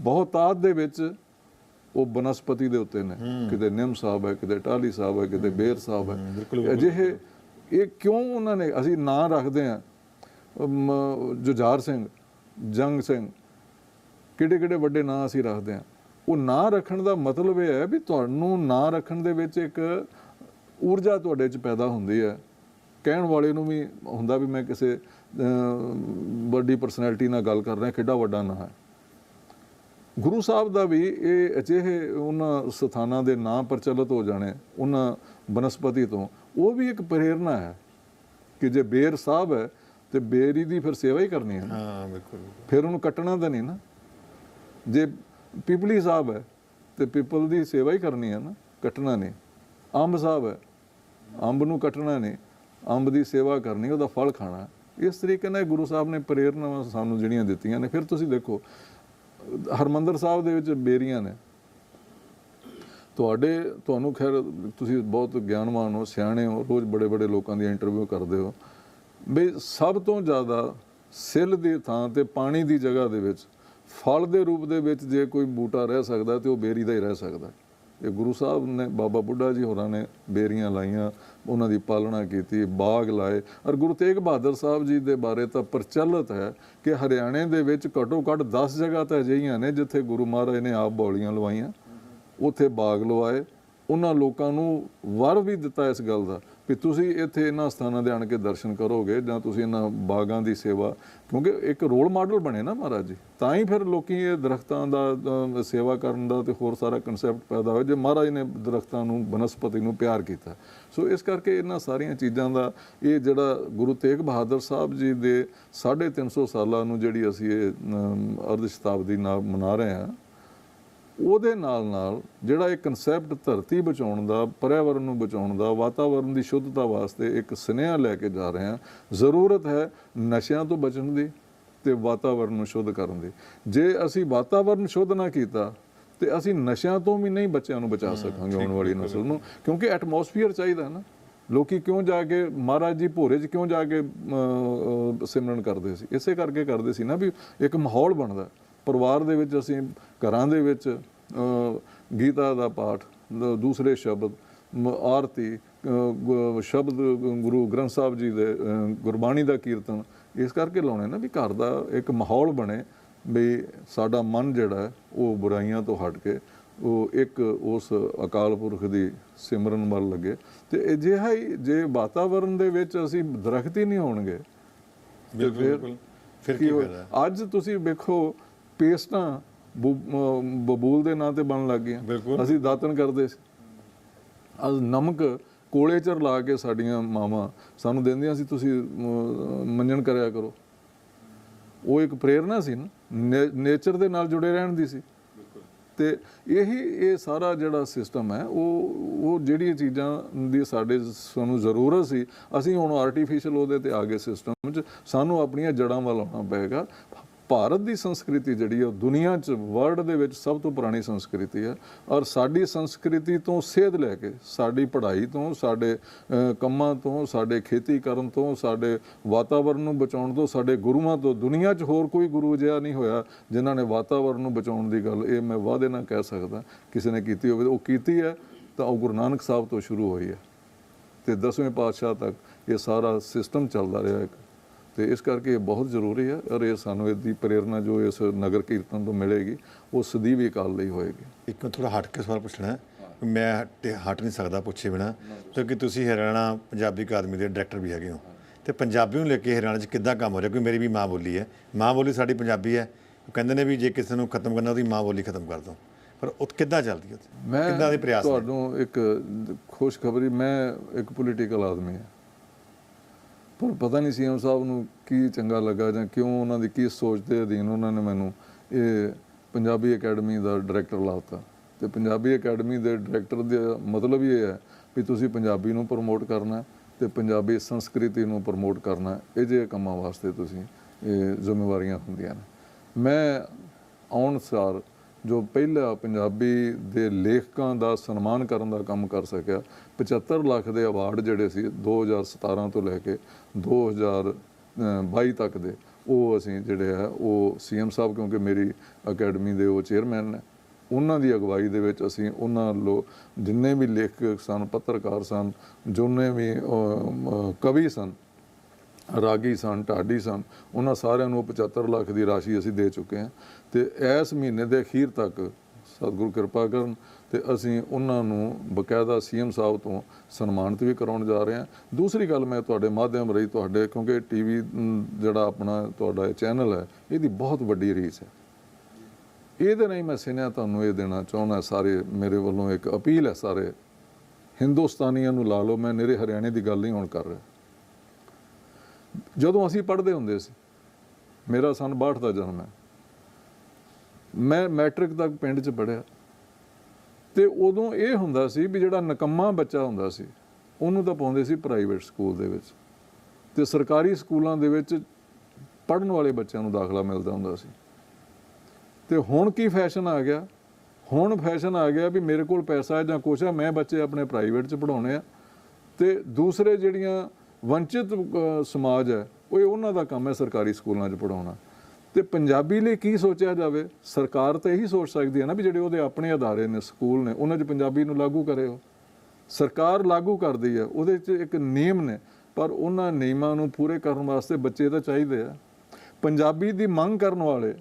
ਬਹੁਤਾਤ ਦੇ ਵਿੱਚ ਉਹ ਬਨਸਪਤੀ ਦੇ ਉੱਤੇ ਨੇ। ਕਿਤੇ ਨਿੰਮ ਸਾਹਿਬ ਹੈ ਕਿਤੇ ਟਾਹਲੀ ਸਾਹਿਬ ਹੈ ਕਿਤੇ ਬੇਰ ਸਾਹਿਬ ਹੈ। ਅਜਿਹੇ ਇਹ ਕਿਉਂ ਉਹਨਾਂ ਨੇ ਅਸੀਂ ਨਾਂ ਰੱਖਦੇ ਆ ਜੁਝਾਰ ਸਿੰਘ ਜੰਗ ਸਿੰਘ ਕਿਹੜੇ ਕਿਹੜੇ ਵੱਡੇ ਨਾਂ ਅਸੀਂ ਰੱਖਦੇ ਹਾਂ? ਉਹ ਨਾਂ ਰੱਖਣ ਦਾ ਮਤਲਬ ਇਹ ਹੈ ਵੀ ਤੁਹਾਨੂੰ ਨਾਂ ਰੱਖਣ ਦੇ ਵਿੱਚ ਇੱਕ ਊਰਜਾ ਤੁਹਾਡੇ 'ਚ ਪੈਦਾ ਹੁੰਦੀ ਹੈ। ਕਹਿਣ ਵਾਲੇ ਨੂੰ ਵੀ ਹੁੰਦਾ ਵੀ ਮੈਂ ਕਿਸੇ ਵੱਡੀ ਪਰਸਨੈਲਿਟੀ ਨਾਲ ਗੱਲ ਕਰ ਰਿਹਾ ਕਿੱਡਾ ਵੱਡਾ ਨਾਂ ਹੈ। ਗੁਰੂ ਸਾਹਿਬ ਦਾ ਵੀ ਇਹ ਅਜਿਹੇ ਉਹਨਾਂ ਸਥਾਨਾਂ ਦੇ ਨਾਂ ਪ੍ਰਚਲਿਤ ਹੋ ਜਾਣੇ ਉਹਨਾਂ ਬਨਸਪਤੀ ਤੋਂ ਉਹ ਵੀ ਇੱਕ ਪ੍ਰੇਰਣਾ ਹੈ ਕਿ ਜੇ ਬੇਰ ਸਾਹਿਬ ਹੈ ਤੇ ਬੇਰੀ ਦੀ ਫਿਰ ਸੇਵਾ ਹੀ ਕਰਨੀ ਹੈ। ਹਾਂ ਬਿਲਕੁਲ। ਫਿਰ ਉਹਨੂੰ ਕੱਟਣਾ ਤਾਂ ਨਹੀਂ ਨਾ। ਜੇ ਪੀਪਲੀ ਸਾਹਿਬ ਹੈ ਤੇ ਪੀਪਲ ਦੀ ਸੇਵਾ ਹੀ ਕਰਨੀ ਹੈ ਨਾ, ਕੱਟਣਾ ਨਹੀਂ। ਅੰਬ ਸਾਹਿਬ ਹੈ। ਅੰਬ ਨੂੰ ਕੱਟਣਾ ਨਹੀਂ, ਅੰਬ ਦੀ ਸੇਵਾ ਕਰਨੀ, ਉਹਦਾ ਫਲ ਖਾਣਾ। ਇਸ ਤਰੀਕੇ ਨਾਲ ਗੁਰੂ ਸਾਹਿਬ ਨੇ ਪ੍ਰੇਰਨਾਵਾਂ ਸਾਨੂੰ ਜਿਹੜੀਆਂ ਦਿੱਤੀਆਂ ਨੇ, ਫਿਰ ਤੁਸੀਂ ਦੇਖੋ, ਹਰਮੰਦਰ ਸਾਹਿਬ ਦੇ ਵਿੱਚ ਬੇਰੀਆਂ ਨੇ। ਤੁਹਾਡੇ, ਤੁਹਾਨੂੰ ਖੈਰ ਤੁਸੀਂ ਬਹੁਤ ਗਿਆਨਵਾਨ ਹੋ, ਸਿਆਣੇ ਹੋ, ਰੋਜ਼ ਬੜੇ ਬੜੇ ਲੋਕਾਂ ਦੀ ਇੰਟਰਵਿਊ ਕਰਦੇ ਹੋ। ਵੀ ਸਭ ਤੋਂ ਜ਼ਿਆਦਾ ਸਿੱਲ ਦੀ ਥਾਂ ਤੇ ਪਾਣੀ ਦੀ ਜਗ੍ਹਾ ਦੇ ਵਿੱਚ ਫਲ ਦੇ ਰੂਪ ਦੇ ਵਿੱਚ ਜੇ ਕੋਈ ਬੂਟਾ ਰਹਿ ਸਕਦਾ ਤੇ ਉਹ ਬੇਰੀ ਦਾ ਹੀ ਰਹਿ ਸਕਦਾ। ਇਹ ਗੁਰੂ ਸਾਹਿਬ ਨੇ, ਬਾਬਾ ਬੁੱਢਾ ਜੀ ਹੋਰਾਂ ਨੇ ਬੇਰੀਆਂ ਲਾਈਆਂ, ਉਹਨਾਂ ਦੀ ਪਾਲਣਾ ਕੀਤੀ, ਬਾਗ ਲਾਏ। ਔਰ ਗੁਰੂ ਤੇਗ ਬਹਾਦਰ ਸਾਹਿਬ ਜੀ ਦੇ ਬਾਰੇ ਤਾਂ ਪ੍ਰਚਲਿਤ ਹੈ ਕਿ ਹਰਿਆਣੇ ਦੇ ਵਿੱਚ ਘੱਟੋ ਘੱਟ 10 ਜਗ੍ਹਾ ਤਾਂ ਅਜਿਹੀਆਂ ਨੇ ਜਿੱਥੇ ਗੁਰੂ ਮਹਾਰਾਜ ਨੇ ਆਪ ਬੌਲੀਆਂ ਲਵਾਈਆਂ, ਉੱਥੇ ਬਾਗ ਲਵਾਏ। ਉਹਨਾਂ ਲੋਕਾਂ ਨੂੰ ਵਰ ਵੀ ਦਿੱਤਾ ਇਸ ਗੱਲ ਦਾ। ਕਿ ਤੁਸੀਂ ਇੱਥੇ ਇਹਨਾਂ ਸਥਾਨਾਂ ਦੇ ਆਣ ਕੇ ਦਰਸ਼ਨ ਕਰੋਗੇ ਜਾਂ ਤੁਸੀਂ ਇਹਨਾਂ ਬਾਗਾਂ ਦੀ ਸੇਵਾ, ਕਿਉਂਕਿ ਇੱਕ ਰੋਲ ਮਾਡਲ ਬਣੇ ਨਾ ਮਹਾਰਾਜ ਜੀ, ਤਾਂ ਹੀ ਫਿਰ ਲੋਕੀ ਇਹ ਦਰਖਤਾਂ ਦਾ ਸੇਵਾ ਕਰਨ ਦਾ ਤੇ ਹੋਰ ਸਾਰਾ ਕਨਸੈਪਟ ਪੈਦਾ ਹੋਇਆ ਜੇ ਮਹਾਰਾਜ ਨੇ ਦਰਖਤਾਂ ਨੂੰ, ਬਨਸਪਤੀ ਨੂੰ ਪਿਆਰ ਕੀਤਾ। ਸੋ ਇਸ ਕਰਕੇ ਇਹਨਾਂ ਸਾਰੀਆਂ ਚੀਜ਼ਾਂ ਦਾ ਇਹ ਜਿਹੜਾ ਗੁਰੂ ਤੇਗ ਬਹਾਦਰ ਸਾਹਿਬ ਜੀ ਦੇ 350 ਸਾਲਾਂ ਨੂੰ ਜਿਹੜੀ ਅਸੀਂ ਇਹ ਅਰਧ ਸ਼ਤਾਬਦੀ ਨਾਲ ਮਨਾ ਰਹੇ ਹਾਂ ਉਹਦੇ ਨਾਲ ਨਾਲ ਜਿਹੜਾ ਇਹ ਕਨਸੈਪਟ ਧਰਤੀ ਬਚਾਉਣ ਦਾ ਪਰਿਆਵਰਨ ਨੂੰ ਬਚਾਉਣ ਦਾ ਵਾਤਾਵਰਨ ਦੀ ਸ਼ੁੱਧਤਾ ਵਾਸਤੇ ਇੱਕ ਸੁਨੇਹਾ ਲੈ ਕੇ ਜਾ ਰਹੇ ਹਾਂ ਜ਼ਰੂਰਤ ਹੈ ਨਸ਼ਿਆਂ ਤੋਂ ਬਚਣ ਦੀ ਤੇ ਵਾਤਾਵਰਨ ਨੂੰ ਸ਼ੁੱਧ ਕਰਨ ਦੀ। ਜੇ ਅਸੀਂ ਵਾਤਾਵਰਨ ਸ਼ੁੱਧ ਨਾ ਕੀਤਾ ਤੇ ਅਸੀਂ ਨਸ਼ਿਆਂ ਤੋਂ ਵੀ ਨਹੀਂ ਬੱਚਿਆਂ ਨੂੰ ਬਚਾ ਸਕਾਂਗੇ ਆਉਣ ਵਾਲੀ ਨਸਲ ਨੂੰ ਕਿਉਂਕਿ ਐਟਮੋਸਫੀਅਰ ਚਾਹੀਦਾ ਨਾ। ਲੋਕੀ ਕਿਉਂ ਜਾ ਕੇ ਮਹਾਰਾਜ ਜੀ ਭੋਰੇ 'ਚ ਕਿਉਂ ਜਾ ਕੇ ਸਿਮਰਨ ਕਰਦੇ ਸੀ? ਇਸੇ ਕਰਕੇ ਕਰਦੇ ਸੀ ਨਾ ਵੀ ਇੱਕ ਮਾਹੌਲ ਬਣਦਾ। ਪਰਿਵਾਰ ਦੇ ਵਿੱਚ ਅਸੀਂ ਘਰਾਂ ਦੇ ਵਿੱਚ ਗੀਤਾ ਦਾ ਪਾਠ ਦੂਸਰੇ ਸ਼ਬਦ ਆਰਤੀ ਸ਼ਬਦ ਗੁਰੂ ਗ੍ਰੰਥ ਸਾਹਿਬ ਜੀ ਦੇ ਗੁਰਬਾਣੀ ਦਾ ਕੀਰਤਨ ਇਸ ਕਰਕੇ ਲਾਉਣੇ ਨਾ ਵੀ ਘਰ ਦਾ ਇੱਕ ਮਾਹੌਲ ਬਣੇ ਵੀ ਸਾਡਾ ਮਨ ਜਿਹੜਾ ਉਹ ਬੁਰਾਈਆਂ ਤੋਂ ਹਟ ਕੇ ਉਹ ਇੱਕ ਉਸ ਅਕਾਲ ਪੁਰਖ ਦੀ ਸਿਮਰਨ ਵੱਲ ਲੱਗੇ ਤੇ ਅਜਿਹਾ ਹੀ ਜੇ ਵਾਤਾਵਰਣ ਦੇ ਵਿੱਚ ਅਸੀਂ ਦਰਖਤ ਹੀ ਨਹੀਂ ਹੋਣਗੇ ਬਿਲਕੁਲ ਫਿਰ ਕੀ ਹੋਇਆ? ਅੱਜ ਤੁਸੀਂ ਵੇਖੋ ਪੇਸਟਾਂ ਬਬੂਲ ਦੇ ਨਾਂ ਤੇ ਬਣਨ ਲੱਗ ਗਈਆਂ। ਅਸੀਂ ਦਾਤਨ ਕਰਦੇ ਸੀ। ਅੱਜ ਨਮਕ ਕੋਲੇ ਚ ਲਾ ਕੇ ਸਾਡੀਆਂ ਮਾਵਾਂ ਸਾਨੂੰ ਦਿੰਦੀਆਂ ਸੀ ਤੁਸੀਂ ਮੰਜਣ ਕਰਿਆ ਕਰੋ। ਉਹ ਇੱਕ ਪ੍ਰੇਰਣਾ ਸੀ ਨਾ। ਨੇਚਰ ਦੇ ਨਾਲ ਜੁੜੇ ਰਹਿਣ ਦੀ ਸੀ। ਤੇ ਇਹੀ ਇਹ ਸਾਰਾ ਜਿਹੜਾ ਸਿਸਟਮ ਹੈ ਉਹ ਉਹ ਜਿਹੜੀਆਂ ਚੀਜ਼ਾਂ ਦੀ ਸਾਡੇ ਸਾਨੂੰ ਜ਼ਰੂਰਤ ਸੀ ਅਸੀਂ ਹੁਣ ਆਰਟੀਫੀਸ਼ੀਅਲ ਉਹਦੇ ਤੇ ਆ ਗਏ ਸਿਸਟਮ 'ਚ। ਸਾਨੂੰ ਆਪਣੀਆਂ ਜੜਾਂ ਵੱਲ ਆਉਣਾ ਪਏਗਾ। ਭਾਰਤ ਦੀ ਸੰਸਕ੍ਰਿਤੀ ਜਿਹੜੀ ਹੈ ਉਹ ਦੁਨੀਆ 'ਚ ਵਰਲਡ ਦੇ ਵਿੱਚ ਸਭ ਤੋਂ ਪੁਰਾਣੀ ਸੰਸਕ੍ਰਿਤੀ ਹੈ ਔਰ ਸਾਡੀ ਸੰਸਕ੍ਰਿਤੀ ਤੋਂ ਸੇਧ ਲੈ ਕੇ, ਸਾਡੀ ਪੜ੍ਹਾਈ ਤੋਂ, ਸਾਡੇ ਕੰਮਾਂ ਤੋਂ, ਸਾਡੇ ਖੇਤੀ ਕਰਨ ਤੋਂ, ਸਾਡੇ ਵਾਤਾਵਰਣ ਨੂੰ ਬਚਾਉਣ ਤੋਂ, ਸਾਡੇ ਗੁਰੂਆਂ ਤੋਂ, ਦੁਨੀਆ 'ਚ ਹੋਰ ਕੋਈ ਗੁਰੂ ਅਜਿਹਾ ਨਹੀਂ ਹੋਇਆ ਜਿਨ੍ਹਾਂ ਨੇ ਵਾਤਾਵਰਣ ਨੂੰ ਬਚਾਉਣ ਦੀ ਗੱਲ, ਇਹ ਮੈਂ ਵਾਅਦੇ ਨਾਲ ਕਹਿ ਸਕਦਾ, ਕਿਸੇ ਨੇ ਕੀਤੀ ਹੋਵੇ। ਉਹ ਕੀਤੀ ਹੈ, ਤਾਂ ਉਹ ਗੁਰੂ ਨਾਨਕ ਸਾਹਿਬ ਤੋਂ ਸ਼ੁਰੂ ਹੋਈ ਹੈ। ਤੇ ਦਸਵੇਂ ਪਾਤਸ਼ਾਹ ਤੱਕ ਇਹ ਸਾਰਾ ਸਿਸਟਮ ਚੱਲਦਾ ਰਿਹਾ ਇੱਕ। ਤੇ ਇਸ ਕਰਕੇ ਇਹ ਬਹੁਤ ਜ਼ਰੂਰੀ ਹੈ ਔਰ ਇਹ ਸਾਨੂੰ ਇਹਦੀ ਪ੍ਰੇਰਣਾ ਜੋ ਇਸ ਨਗਰ ਕੀਰਤਨ ਤੋਂ ਮਿਲੇਗੀ ਉਹ ਸਦੀਵੀ ਕਾਲ ਲਈ ਹੋਏਗੀ। ਇੱਕ ਮੈਂ ਥੋੜਾ ਹਟ ਕੇ ਸਵਾਲ ਪੁੱਛਣਾ। ਮੈਂ ਹਟ- ਹਟ ਨਹੀਂ ਸਕਦਾ ਪੁੱਛੇ ਬਿਨਾ। ਕਿਉਂਕਿ ਤੁਸੀਂ ਹਰਿਆਣਾ ਪੰਜਾਬੀ ਅਕਾਦਮੀ ਦੇ ਡਾਇਰੈਕਟਰ ਵੀ ਹੈਗੇ ਹੋ। ਤੇ ਪੰਜਾਬੀ ਨੂੰ ਲੈ ਕੇ ਹਰਿਆਣਾ 'ਚ ਕਿੱਦਾਂ ਕੰਮ ਹੋ ਰਿਹਾ? ਕਿਉਂਕਿ ਮੇਰੀ ਵੀ ਮਾਂ ਬੋਲੀ ਹੈ। ਮਾਂ ਬੋਲੀ ਸਾਡੀ ਪੰਜਾਬੀ ਹੈ। ਉਹ ਕਹਿੰਦੇ ਨੇ ਵੀ ਜੇ ਕਿਸੇ ਨੂੰ ਖਤਮ ਕਰਨਾ ਉਹਦੀ ਮਾਂ ਬੋਲੀ ਖਤਮ ਕਰ ਦੋ ਪਰ ਉਹ ਕਿੱਦਾਂ ਚੱਲਦੀ ਹੈ ਕਿੱਦਾਂ ਦੇ ਪ੍ਰਯਾਸ? ਤੁਹਾਨੂੰ ਇੱਕ ਖੁਸ਼ਖਬਰੀ ਮੈਂ ਇੱਕ ਪੋਲੀਟੀਕਲ ਆਦਮੀ ਹਾਂ। ਪਰ ਪਤਾ ਨਹੀਂ ਸੀਐਮ ਸਾਹਿਬ ਨੂੰ ਕੀ ਚੰਗਾ ਲੱਗਾ ਜਾਂ ਕਿਉਂ ਉਹਨਾਂ ਦੀ ਕੀ ਸੋਚ ਦੇ ਅਧੀਨ ਉਹਨਾਂ ਨੇ ਮੈਨੂੰ ਇਹ ਪੰਜਾਬੀ ਅਕੈਡਮੀ ਦਾ ਡਾਇਰੈਕਟਰ ਲਾਤਾ ਤੇ ਪੰਜਾਬੀ ਅਕੈਡਮੀ ਦੇ ਡਾਇਰੈਕਟਰ ਦਾ ਮਤਲਬ ਇਹ ਹੈ ਵੀ ਤੁਸੀਂ ਪੰਜਾਬੀ ਨੂੰ ਪ੍ਰਮੋਟ ਕਰਨਾ ਹੈ ਤੇ ਪੰਜਾਬੀ ਸੰਸਕ੍ਰਿਤੀ ਨੂੰ ਪ੍ਰਮੋਟ ਕਰਨਾ, ਇਹ ਜਿਹੇ ਕੰਮਾਂ ਵਾਸਤੇ ਤੁਸੀਂ ਇਹ ਜ਼ਿੰਮੇਵਾਰੀਆਂ ਹੁੰਦੀਆਂ ਨੇ। ਮੈਂ ਆਉਣ ਸਾਰ ਜੋ ਪਹਿਲਾ ਪੰਜਾਬੀ ਦੇ ਲੇਖਕਾਂ ਦਾ ਸਨਮਾਨ ਕਰਨ ਦਾ ਕੰਮ ਕਰ ਸਕਿਆ 75 ਲੱਖ ਦੇ ਅਵਾਰਡ ਜਿਹੜੇ ਸੀ 2017 ਤੋਂ ਲੈ ਕੇ 2022 ਤੱਕ ਦੇ, ਉਹ ਅਸੀਂ ਜਿਹੜੇ ਆ, ਉਹ ਸੀਐਮ ਸਾਹਿਬ ਕਿਉਂਕਿ ਮੇਰੀ ਅਕੈਡਮੀ ਦੇ ਉਹ ਚੇਅਰਮੈਨ ਨੇ, ਉਹਨਾਂ ਦੀ ਅਗਵਾਈ ਦੇ ਵਿੱਚ ਅਸੀਂ ਉਹਨਾਂ ਲੋ, ਜਿੰਨੇ ਵੀ ਲੇਖਕ ਸਨ, ਪੱਤਰਕਾਰ ਸਨ, ਜਿੰਨੇ ਵੀ ਕਵੀ ਸਨ ਰਾਗੀ ਸਨ, ਢਾਡੀ ਸਨ, ਉਹਨਾਂ ਸਾਰਿਆਂ ਨੂੰ 75 ਲੱਖ ਦੀ ਰਾਸ਼ੀ ਅਸੀਂ ਦੇ ਚੁੱਕੇ ਹਾਂ। ਤੇ ਇਸ ਮਹੀਨੇ ਦੇ ਅਖੀਰ ਤੱਕ ਸਤਿਗੁਰੂ ਕਿਰਪਾ ਕਰਨ ਤੇ ਅਸੀਂ ਉਹਨਾਂ ਨੂੰ ਬਕਾਇਦਾ ਸੀਐਮ ਸਾਹਿਬ ਤੋਂ ਸਨਮਾਨਿਤ ਵੀ ਕਰਾਉਣ ਜਾ ਰਹੇ ਹਾਂ। ਦੂਸਰੀ ਗੱਲ ਮੈਂ ਤੁਹਾਡੇ ਮਾਧਿਅਮ ਰਹੀ ਤੁਹਾਡੇ, ਕਿਉਂਕਿ ਟੀਵੀ ਜਿਹੜਾ ਆਪਣਾ ਤੁਹਾਡਾ ਚੈਨਲ ਹੈ, ਇਹਦੀ ਬਹੁਤ ਵੱਡੀ ਰੀਚ ਹੈ। ਇਹਦੇ ਨਹੀਂ ਮੈਂ ਸੁਣਿਆ ਤੁਹਾਨੂੰ ਇਹ ਦੇਣਾ ਚਾਹੁੰਦਾ, ਸਾਰੇ ਮੇਰੇ ਵੱਲੋਂ ਇੱਕ ਅਪੀਲ ਹੈ, ਸਾਰੇ ਹਿੰਦੁਸਤਾਨੀਆਂ ਨੂੰ ਲਾ ਲਓ, ਮੈਂ ਨੇਰੇ ਹਰਿਆਣੇ ਦੀ ਗੱਲ ਨਹੀਂ ਹੁਣ ਕਰ ਰਿਹਾ। ਜਦੋਂ ਅਸੀਂ ਪੜ੍ਹਦੇ ਹੁੰਦੇ ਸੀ, ਮੇਰਾ ਸਨ 62 ਦਾ ਜਨਮ ਹੈ। ਮੈਂ ਮੈਟ੍ਰਿਕ ਤੱਕ ਪਿੰਡ 'ਚ ਪੜ੍ਹਿਆ। ਤੇ ਉਦੋਂ ਇਹ ਹੁੰਦਾ ਸੀ ਵੀ ਜਿਹੜਾ ਨਕੰਮਾ ਬੱਚਾ ਹੁੰਦਾ ਸੀ, ਉਹਨੂੰ ਤਾਂ ਪਾਉਂਦੇ ਸੀ ਪ੍ਰਾਈਵੇਟ ਸਕੂਲ ਦੇ ਵਿੱਚ। ਤੇ ਸਰਕਾਰੀ ਸਕੂਲਾਂ ਦੇ ਵਿੱਚ ਪੜ੍ਹਨ ਵਾਲੇ ਬੱਚਿਆਂ ਨੂੰ ਦਾਖਲਾ ਮਿਲਦਾ ਹੁੰਦਾ ਸੀ। ਤੇ ਹੁਣ ਕੀ ਫੈਸ਼ਨ ਆ ਗਿਆ? ਹੁਣ ਫੈਸ਼ਨ ਆ ਗਿਆ ਵੀ ਮੇਰੇ ਕੋਲ ਪੈਸਾ ਹੈ ਜਾਂ ਕੁਛ ਹੈ, ਮੈਂ ਬੱਚੇ ਆਪਣੇ ਪ੍ਰਾਈਵੇਟ 'ਚ ਪੜਾਉਣੇ ਆ ਤੇ ਦੂਸਰੇ ਜਿਹੜੀਆਂ ਵੰਚਿਤ ਸਮਾਜ ਹੈ ਉਹ ਉਹਨਾਂ ਦਾ ਕੰਮ ਹੈ ਸਰਕਾਰੀ ਸਕੂਲਾਂ 'ਚ ਪੜਾਉਣਾ ਤੇ ਪੰਜਾਬੀ ਲਈ ਕੀ ਸੋਚਿਆ ਜਾਵੇ? ਸਰਕਾਰ ਤਾਂ ਇਹੀ ਸੋਚ ਸਕਦੀ ਹੈ ਨਾ ਵੀ ਜਿਹੜੇ ਉਹਦੇ ਆਪਣੇ ਅਦਾਰੇ ਨੇ, ਸਕੂਲ ਨੇ, ਉਹਨਾਂ 'ਚ ਪੰਜਾਬੀ ਨੂੰ ਲਾਗੂ ਕਰੇ ਉਹ। ਸਰਕਾਰ ਲਾਗੂ ਕਰਦੀ ਹੈ, ਉਹਦੇ 'ਚ ਇੱਕ ਨਿਯਮ ਨੇ, ਪਰ ਉਹਨਾਂ ਨਿਯਮਾਂ ਨੂੰ ਪੂਰੇ ਕਰਨ ਵਾਸਤੇ ਬੱਚੇ ਤਾਂ ਚਾਹੀਦੇ ਆ। ਪੰਜਾਬੀ ਦੀ ਮੰਗ ਕਰਨ ਵਾਲੇ,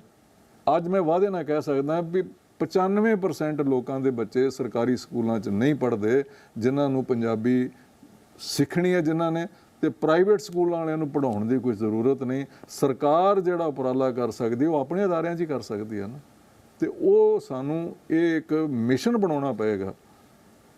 ਅੱਜ ਮੈਂ ਵਾਅਦੇ ਨਾਲ ਕਹਿ ਸਕਦਾ ਵੀ 95% ਲੋਕਾਂ ਦੇ ਬੱਚੇ ਸਰਕਾਰੀ ਸਕੂਲਾਂ 'ਚ ਨਹੀਂ ਪੜ੍ਹਦੇ, ਜਿਨ੍ਹਾਂ ਨੂੰ ਪੰਜਾਬੀ ਸਿੱਖਣੀ ਹੈ, ਜਿਨ੍ਹਾਂ ਨੇ ਤੇ ਪ੍ਰਾਈਵੇਟ ਸਕੂਲਾਂ ਵਾਲਿਆਂ ਨੂੰ ਪੜਾਉਣ ਦੀ ਕੋਈ ਜ਼ਰੂਰਤ ਨਹੀਂ। ਸਰਕਾਰ ਜਿਹੜਾ ਉਪਰਾਲਾ ਕਰ ਸਕਦੀ, ਉਹ ਆਪਣੇ ਅਦਾਰਿਆਂ 'ਚ ਹੀ ਕਰ ਸਕਦੀ ਹੈ ਨਾ। ਤੇ ਉਹ ਸਾਨੂੰ ਇਹ ਇੱਕ ਮਿਸ਼ਨ ਬਣਾਉਣਾ ਪਏਗਾ।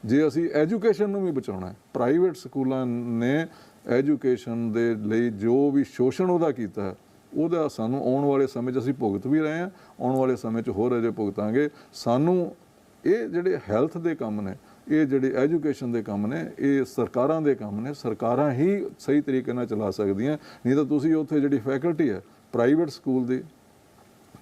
ਜੇ ਅਸੀਂ ਐਜੂਕੇਸ਼ਨ ਨੂੰ ਵੀ ਬਚਾਉਣਾ ਹੈ। ਪ੍ਰਾਈਵੇਟ ਸਕੂਲਾਂ ਨੇ ਐਜੂਕੇਸ਼ਨ ਦੇ ਲਈ ਜੋ ਵੀ ਸ਼ੋਸ਼ਣ ਉਹਦਾ ਕੀਤਾ ਹੈ, ਉਹਦਾ ਸਾਨੂੰ ਆਉਣ ਵਾਲੇ ਸਮੇਂ 'ਚ ਅਸੀਂ ਭੁਗਤ ਵੀ ਰਹੇ ਹਾਂ। ਆਉਣ ਵਾਲੇ ਸਮੇਂ 'ਚ ਹੋਰ ਅਜੇ ਭੁਗਤਾਂਗੇ। ਸਾਨੂੰ ਇਹ ਜਿਹੜੇ ਹੈਲਥ ਦੇ ਕੰਮ ਨੇ ਇਹ ਜਿਹੜੇ ਐਜੂਕੇਸ਼ਨ ਦੇ ਕੰਮ ਨੇ, ਇਹ ਸਰਕਾਰਾਂ ਦੇ ਕੰਮ ਨੇ, ਸਰਕਾਰਾਂ ਹੀ ਸਹੀ ਤਰੀਕੇ ਨਾਲ ਚਲਾ ਸਕਦੀਆਂ, ਨਹੀਂ ਤਾਂ ਤੁਸੀਂ ਉੱਥੇ ਜਿਹੜੀ ਫੈਕਲਟੀ ਹੈ ਪ੍ਰਾਈਵੇਟ ਸਕੂਲ ਦੀ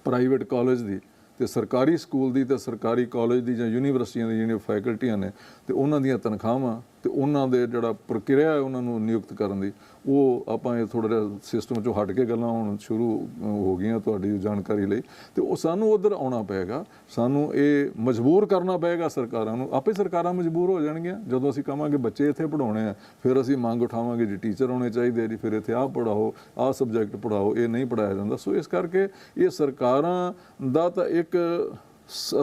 ਪ੍ਰਾਈਵੇਟ ਕਾਲਜ ਦੀ ਤੇ ਸਰਕਾਰੀ ਸਕੂਲ ਦੀ ਤੇ ਸਰਕਾਰੀ ਕਾਲਜ ਦੀ ਜਾਂ ਯੂਨੀਵਰਸਿਟੀਆਂ ਦੀ ਜਿਹੜੀਆਂ ਫੈਕਲਟੀਆਂ ਨੇ ਤੇ ਉਹਨਾਂ ਦੀਆਂ ਤਨਖਾਹਾਂ ਤੇ ਉਹਨਾਂ ਦੇ ਜਿਹੜਾ ਪ੍ਰਕਿਰਿਆ ਹੈ ਉਹਨਾਂ ਨੂੰ ਨਿਯੁਕਤ ਕਰਨ ਦੀ, ਉਹ ਆਪਾਂ ਇਹ ਥੋੜਾ ਜਿਹਾ ਸਿਸਟਮ ਚੋਂ ਹਟ ਕੇ ਗੱਲਾਂ ਹੁਣ ਸ਼ੁਰੂ ਹੋ ਗਈਆਂ ਤੁਹਾਡੀ ਜਾਣਕਾਰੀ ਲਈ। ਤੇ ਉਹ ਸਾਨੂੰ ਉਧਰ ਆਉਣਾ ਪਏਗਾ। ਸਾਨੂੰ ਇਹ ਮਜਬੂਰ ਕਰਨਾ ਪਏਗਾ ਸਰਕਾਰਾਂ ਨੂੰ। ਆਪੇ ਸਰਕਾਰਾਂ ਮਜਬੂਰ ਹੋ ਜਾਣਗੀਆਂ। ਜਦੋਂ ਅਸੀਂ ਕਹਾਂਗੇ ਬੱਚੇ ਇੱਥੇ ਪੜਾਉਣੇ ਆ, ਫਿਰ ਅਸੀਂ ਮੰਗ ਉਠਾਵਾਂਗੇ ਜੀ ਟੀਚਰ ਹੋਣੇ ਚਾਹੀਦੇ ਆ ਜੀ, ਫਿਰ ਇੱਥੇ ਆਹ ਪੜਾਓ ਆਹ ਸਬਜੈਕਟ ਪੜਾਓ ਇਹ ਨਹੀਂ ਪੜਾਇਆ ਜਾਂਦਾ। ਸੋ ਇਸ ਕਰਕੇ ਇਹ ਸਰਕਾਰਾਂ ਦਾ ਤਾਂ ਇੱਕ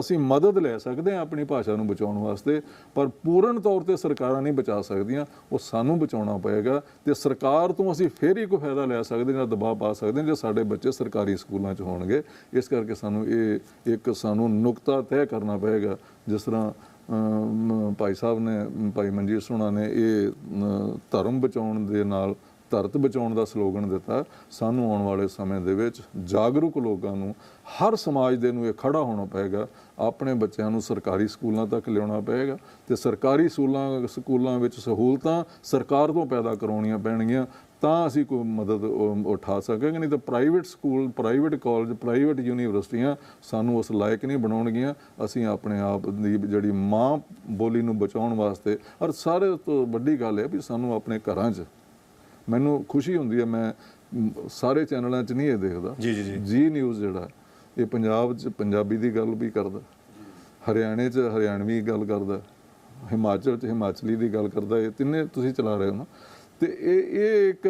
ਅਸੀਂ ਮਦਦ ਲੈ ਸਕਦੇ ਹਾਂ ਆਪਣੀ ਭਾਸ਼ਾ ਨੂੰ ਬਚਾਉਣ ਵਾਸਤੇ, ਪਰ ਪੂਰਨ ਤੌਰ ਤੇ ਸਰਕਾਰਾਂ ਨਹੀਂ ਬਚਾ ਸਕਦੀਆਂ, ਉਹ ਸਾਨੂੰ ਬਚਾਉਣਾ ਪਏਗਾ ਤੇ ਸਰਕਾਰ ਤੋਂ ਅਸੀਂ ਫੇਰ ਹੀ ਕੋਈ ਫਾਇਦਾ ਲੈ ਸਕਦੇ ਜਾਂ ਦਬਾਅ ਪਾ ਸਕਦੇ ਜੇ ਸਾਡੇ ਬੱਚੇ ਸਰਕਾਰੀ ਸਕੂਲਾਂ 'ਚ ਹੋਣਗੇ। ਇਸ ਕਰਕੇ ਸਾਨੂੰ ਇਹ, ਇੱਕ ਸਾਨੂੰ ਨੁਕਤਾ ਤੈਅ ਕਰਨਾ ਪਏਗਾ। ਜਿਸ ਤਰ੍ਹਾਂ ਭਾਈ ਸਾਹਿਬ ਨੇ, ਭਾਈ ਮਨਜੀਤ ਸੋਹਣਾ ਨੇ ਇਹ ਧਰਮ ਬਚਾਉਣ ਦੇ ਨਾਲ ਧਰਤ ਬਚਾਉਣ ਦਾ ਸਲੋਗਨ ਦਿੱਤਾ, ਸਾਨੂੰ ਆਉਣ ਵਾਲੇ ਸਮੇਂ ਦੇ ਵਿੱਚ ਜਾਗਰੂਕ ਲੋਕਾਂ ਨੂੰ ਹਰ ਸਮਾਜ ਦੇ ਨੂੰ ਇਹ ਖੜਾ ਹੋਣਾ ਪਏਗਾ, ਆਪਣੇ ਬੱਚਿਆਂ ਨੂੰ ਸਰਕਾਰੀ ਸਕੂਲਾਂ ਤੱਕ ਲਿਆਉਣਾ ਪਏਗਾ ਤੇ ਸਰਕਾਰੀ ਸਕੂਲਾਂ ਸਕੂਲਾਂ ਵਿੱਚ ਸਹੂਲਤਾਂ ਸਰਕਾਰ ਤੋਂ ਪੈਦਾ ਕਰਾਉਣੀਆਂ ਪੈਣਗੀਆਂ, ਤਾਂ ਅਸੀਂ ਕੋਈ ਮਦਦ ਉਠਾ ਸਕਾਂਗੇ ਨਹੀਂ ਤਾਂ private school, private college, private ਯੂਨੀਵਰਸਿਟੀਆਂ ਸਾਨੂੰ ਉਸ ਲਾਇਕ ਨਹੀਂ ਬਣਾਉਣਗੀਆਂ, ਅਸੀਂ ਆਪਣੇ ਆਪ ਦੀ ਜਿਹੜੀ ਮਾਂ ਬੋਲੀ ਨੂੰ ਬਚਾਉਣ ਵਾਸਤੇ, ਔਰ ਸਾਰੇ ਤੋਂ ਵੱਡੀ ਗੱਲ ਹੈ ਵੀ ਸਾਨੂੰ ਆਪਣੇ ਘਰਾਂ 'ਚ ਮੈਨੂੰ ਖੁਸ਼ੀ ਹੁੰਦੀ ਹੈ ਮੈਂ ਸਾਰੇ ਚੈਨਲਾਂ 'ਚ ਨਹੀਂ ਇਹ ਦੇਖਦਾ ਜੀ, ਜੀ, ਜੀ। ਜੀ ਨਿਊਜ਼ ਜਿਹੜਾ ਇਹ ਪੰਜਾਬ 'ਚ ਪੰਜਾਬੀ ਦੀ ਗੱਲ ਵੀ ਕਰਦਾ ਹਰਿਆਣੇ 'ਚ ਹਰਿਆਣਵੀ ਗੱਲ ਕਰਦਾ ਹਿਮਾਚਲ 'ਚ ਹਿਮਾਚਲੀ ਦੀ ਗੱਲ ਕਰਦਾ ਇਹ ਤਿੰਨੇ ਤੁਸੀਂ ਚਲਾ ਰਹੇ ਹੋ ਨਾ ਤੇ ਇਹ ਇਹ ਇੱਕ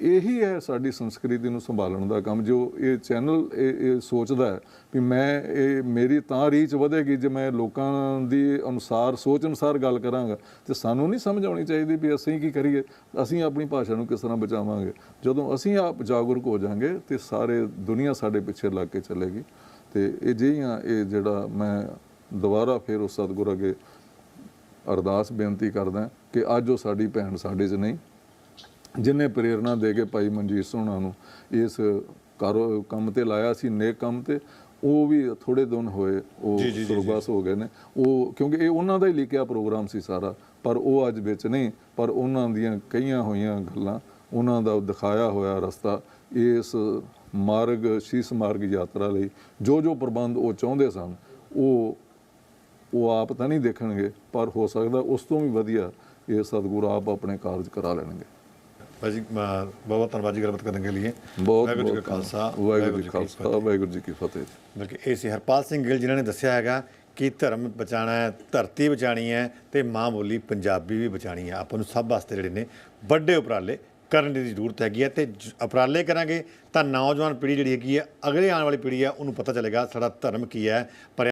ਇਹੀ ਹੈ ਸਾਡੀ ਸੰਸਕ੍ਰਿਤੀ ਨੂੰ ਸੰਭਾਲਣ ਦਾ ਕੰਮ, ਜੋ ਇਹ ਚੈਨਲ, ਇਹ ਇਹ ਸੋਚਦਾ ਹੈ ਵੀ ਮੈਂ ਇਹ ਮੇਰੀ ਤਾਂ ਰੀਚ ਵਧੇਗੀ ਜੇ ਮੈਂ ਲੋਕਾਂ ਦੀ ਅਨੁਸਾਰ, ਸੋਚ ਅਨੁਸਾਰ ਗੱਲ ਕਰਾਂਗਾ। ਤੇ ਸਾਨੂੰ ਨਹੀਂ ਸਮਝ ਆਉਣੀ ਚਾਹੀਦੀ ਵੀ ਅਸੀਂ ਕੀ ਕਰੀਏ, ਅਸੀਂ ਆਪਣੀ ਭਾਸ਼ਾ ਨੂੰ ਕਿਸ ਤਰ੍ਹਾਂ ਬਚਾਵਾਂਗੇ। ਜਦੋਂ ਅਸੀਂ ਆਪ ਜਾਗਰੂਕ ਹੋ ਜਾਾਂਗੇ ਤੇ ਸਾਰੇ ਦੁਨੀਆ ਸਾਡੇ ਪਿੱਛੇ ਲੱਗ ਕੇ ਚੱਲੇਗੀ। ਤੇ ਇਹ ਜਿਹੀਆਂ ਇਹ ਜਿਹੜਾ ਮੈਂ ਦੁਬਾਰਾ ਫਿਰ ਉਸ ਸਤਿਗੁਰ ਅੱਗੇ ਅਰਦਾਸ ਬੇਨਤੀ ਕਰਦਾ ਕਿ ਅੱਜ ਉਹ ਸਾਡੀ ਭੈਣ ਸਾਡੇ 'ਚ ਨਹੀਂ ਜਿਨੇ ਪ੍ਰੇਰਣਾ ਦੇ ਕੇ ਭਾਈ ਮਨਜੀਤ ਸੋਹਣਾ ਨੂੰ ਇਸ ਕਾਰੋ ਕੰਮ ਤੇ ਲਾਇਆ ਸੀ ਨੇਕ ਕੰਮ ਤੇ ਉਹ ਵੀ ਥੋੜੇ ਦਿਨ ਹੋਏ ਉਹ ਸੁਰਗਵਾਸ ਹੋ ਗਏ ਨੇ। ਉਹ ਕਿਉਂਕਿ ਇਹ ਉਹਨਾਂ ਦਾ ਹੀ ਲਿਖਿਆ ਪ੍ਰੋਗਰਾਮ ਸੀ ਸਾਰਾ ਪਰ ਉਹ ਅੱਜ ਵਿੱਚ ਨਹੀਂ ਪਰ ਉਹਨਾਂ ਦੀਆਂ ਕਈਆਂ ਹੋਈਆਂ ਗੱਲਾਂ ਉਹਨਾਂ ਦਾ ਦਿਖਾਇਆ ਹੋਇਆ ਰਸਤਾ ਇਸ ਮਾਰਗ ਸ਼ੀਸ ਮਾਰਗ ਯਾਤਰਾ ਲਈ ਜੋ ਜੋ ਪ੍ਰਬੰਧ ਉਹ ਚਾਹੁੰਦੇ ਸਨ ਉਹ ਉਹ ਆਪ ਤਾਂ ਨਹੀਂ ਦੇਖਣਗੇ ਪਰ ਹੋ ਸਕਦਾ ਉਸ ਤੋਂ ਵੀ ਵਧੀਆ ਇਹ ਸਤਿਗੁਰੂ ਆਪ ਆਪਣੇ ਕਾਰਜ ਕਰਾ ਲੈਣਗੇ। ਭਾਜੀ ਬਹੁਤ ਬਹੁਤ ਧੰਨਵਾਦ ਜੀ ਗੱਲਬਾਤ ਕਰਨ ਕੇ ਲਈ। ਬਹੁਤ ਵਾਹਿਗੁਰੂ ਜੀ ਕਾ ਬਹੁਤ ਖਾਲਸਾ ਵਾਹਿਗੁਰੂ ਜੀ ਕੀ ਕਾ ਫਤਿਹ। ਖਾਲਸਾ ਵਾਹਿਗੁਰੂ ਜੀ ਕੀ ਫਤਿਹ। ਬਲਕਿ ਇਹ ਸੀ ਹਰਪਾਲ ਸਿੰਘ ਗਿੱਲ ਜਿਨ੍ਹਾਂ ਨੇ ਦੱਸਿਆ ਹੈਗਾ ਕਿ ਧਰਮ ਬਚਾਣਾ ਹੈ ਧਰਤੀ ਬਚਾਣੀ ਹੈ ਤੇ ਮਾਂ ਬੋਲੀ ਪੰਜਾਬੀ ਵੀ ਬਚਾਣੀ ਹੈ। ਆਪਾਂ ਨੂੰ ਸਭ ਵਾਸਤੇ ਜਿਹੜੇ ਨੇ ਵੱਡੇ ਉਪਰਾਲੇ ਕਰਨ ਦੀ ਜ਼ਰੂਰਤ ਹੈਗੀ ਹੈ ਤੇ ਉਪਰਾਲੇ ਕਰਾਂਗੇ ਤਾਂ ਨੌਜਵਾਨ ਪੀੜ੍ਹੀ ਜਿਹੜੀ ਹੈਗੀ ਹੈ ਅਗਲੇ ਆਉਣ ਵਾਲੀ ਪੀੜ੍ਹੀ ਹੈ ਉਹਨੂੰ ਪਤਾ ਚੱਲੇਗਾ ਸਾਡਾ ਧਰਮ ਕੀ ਹੈ। ਪਰ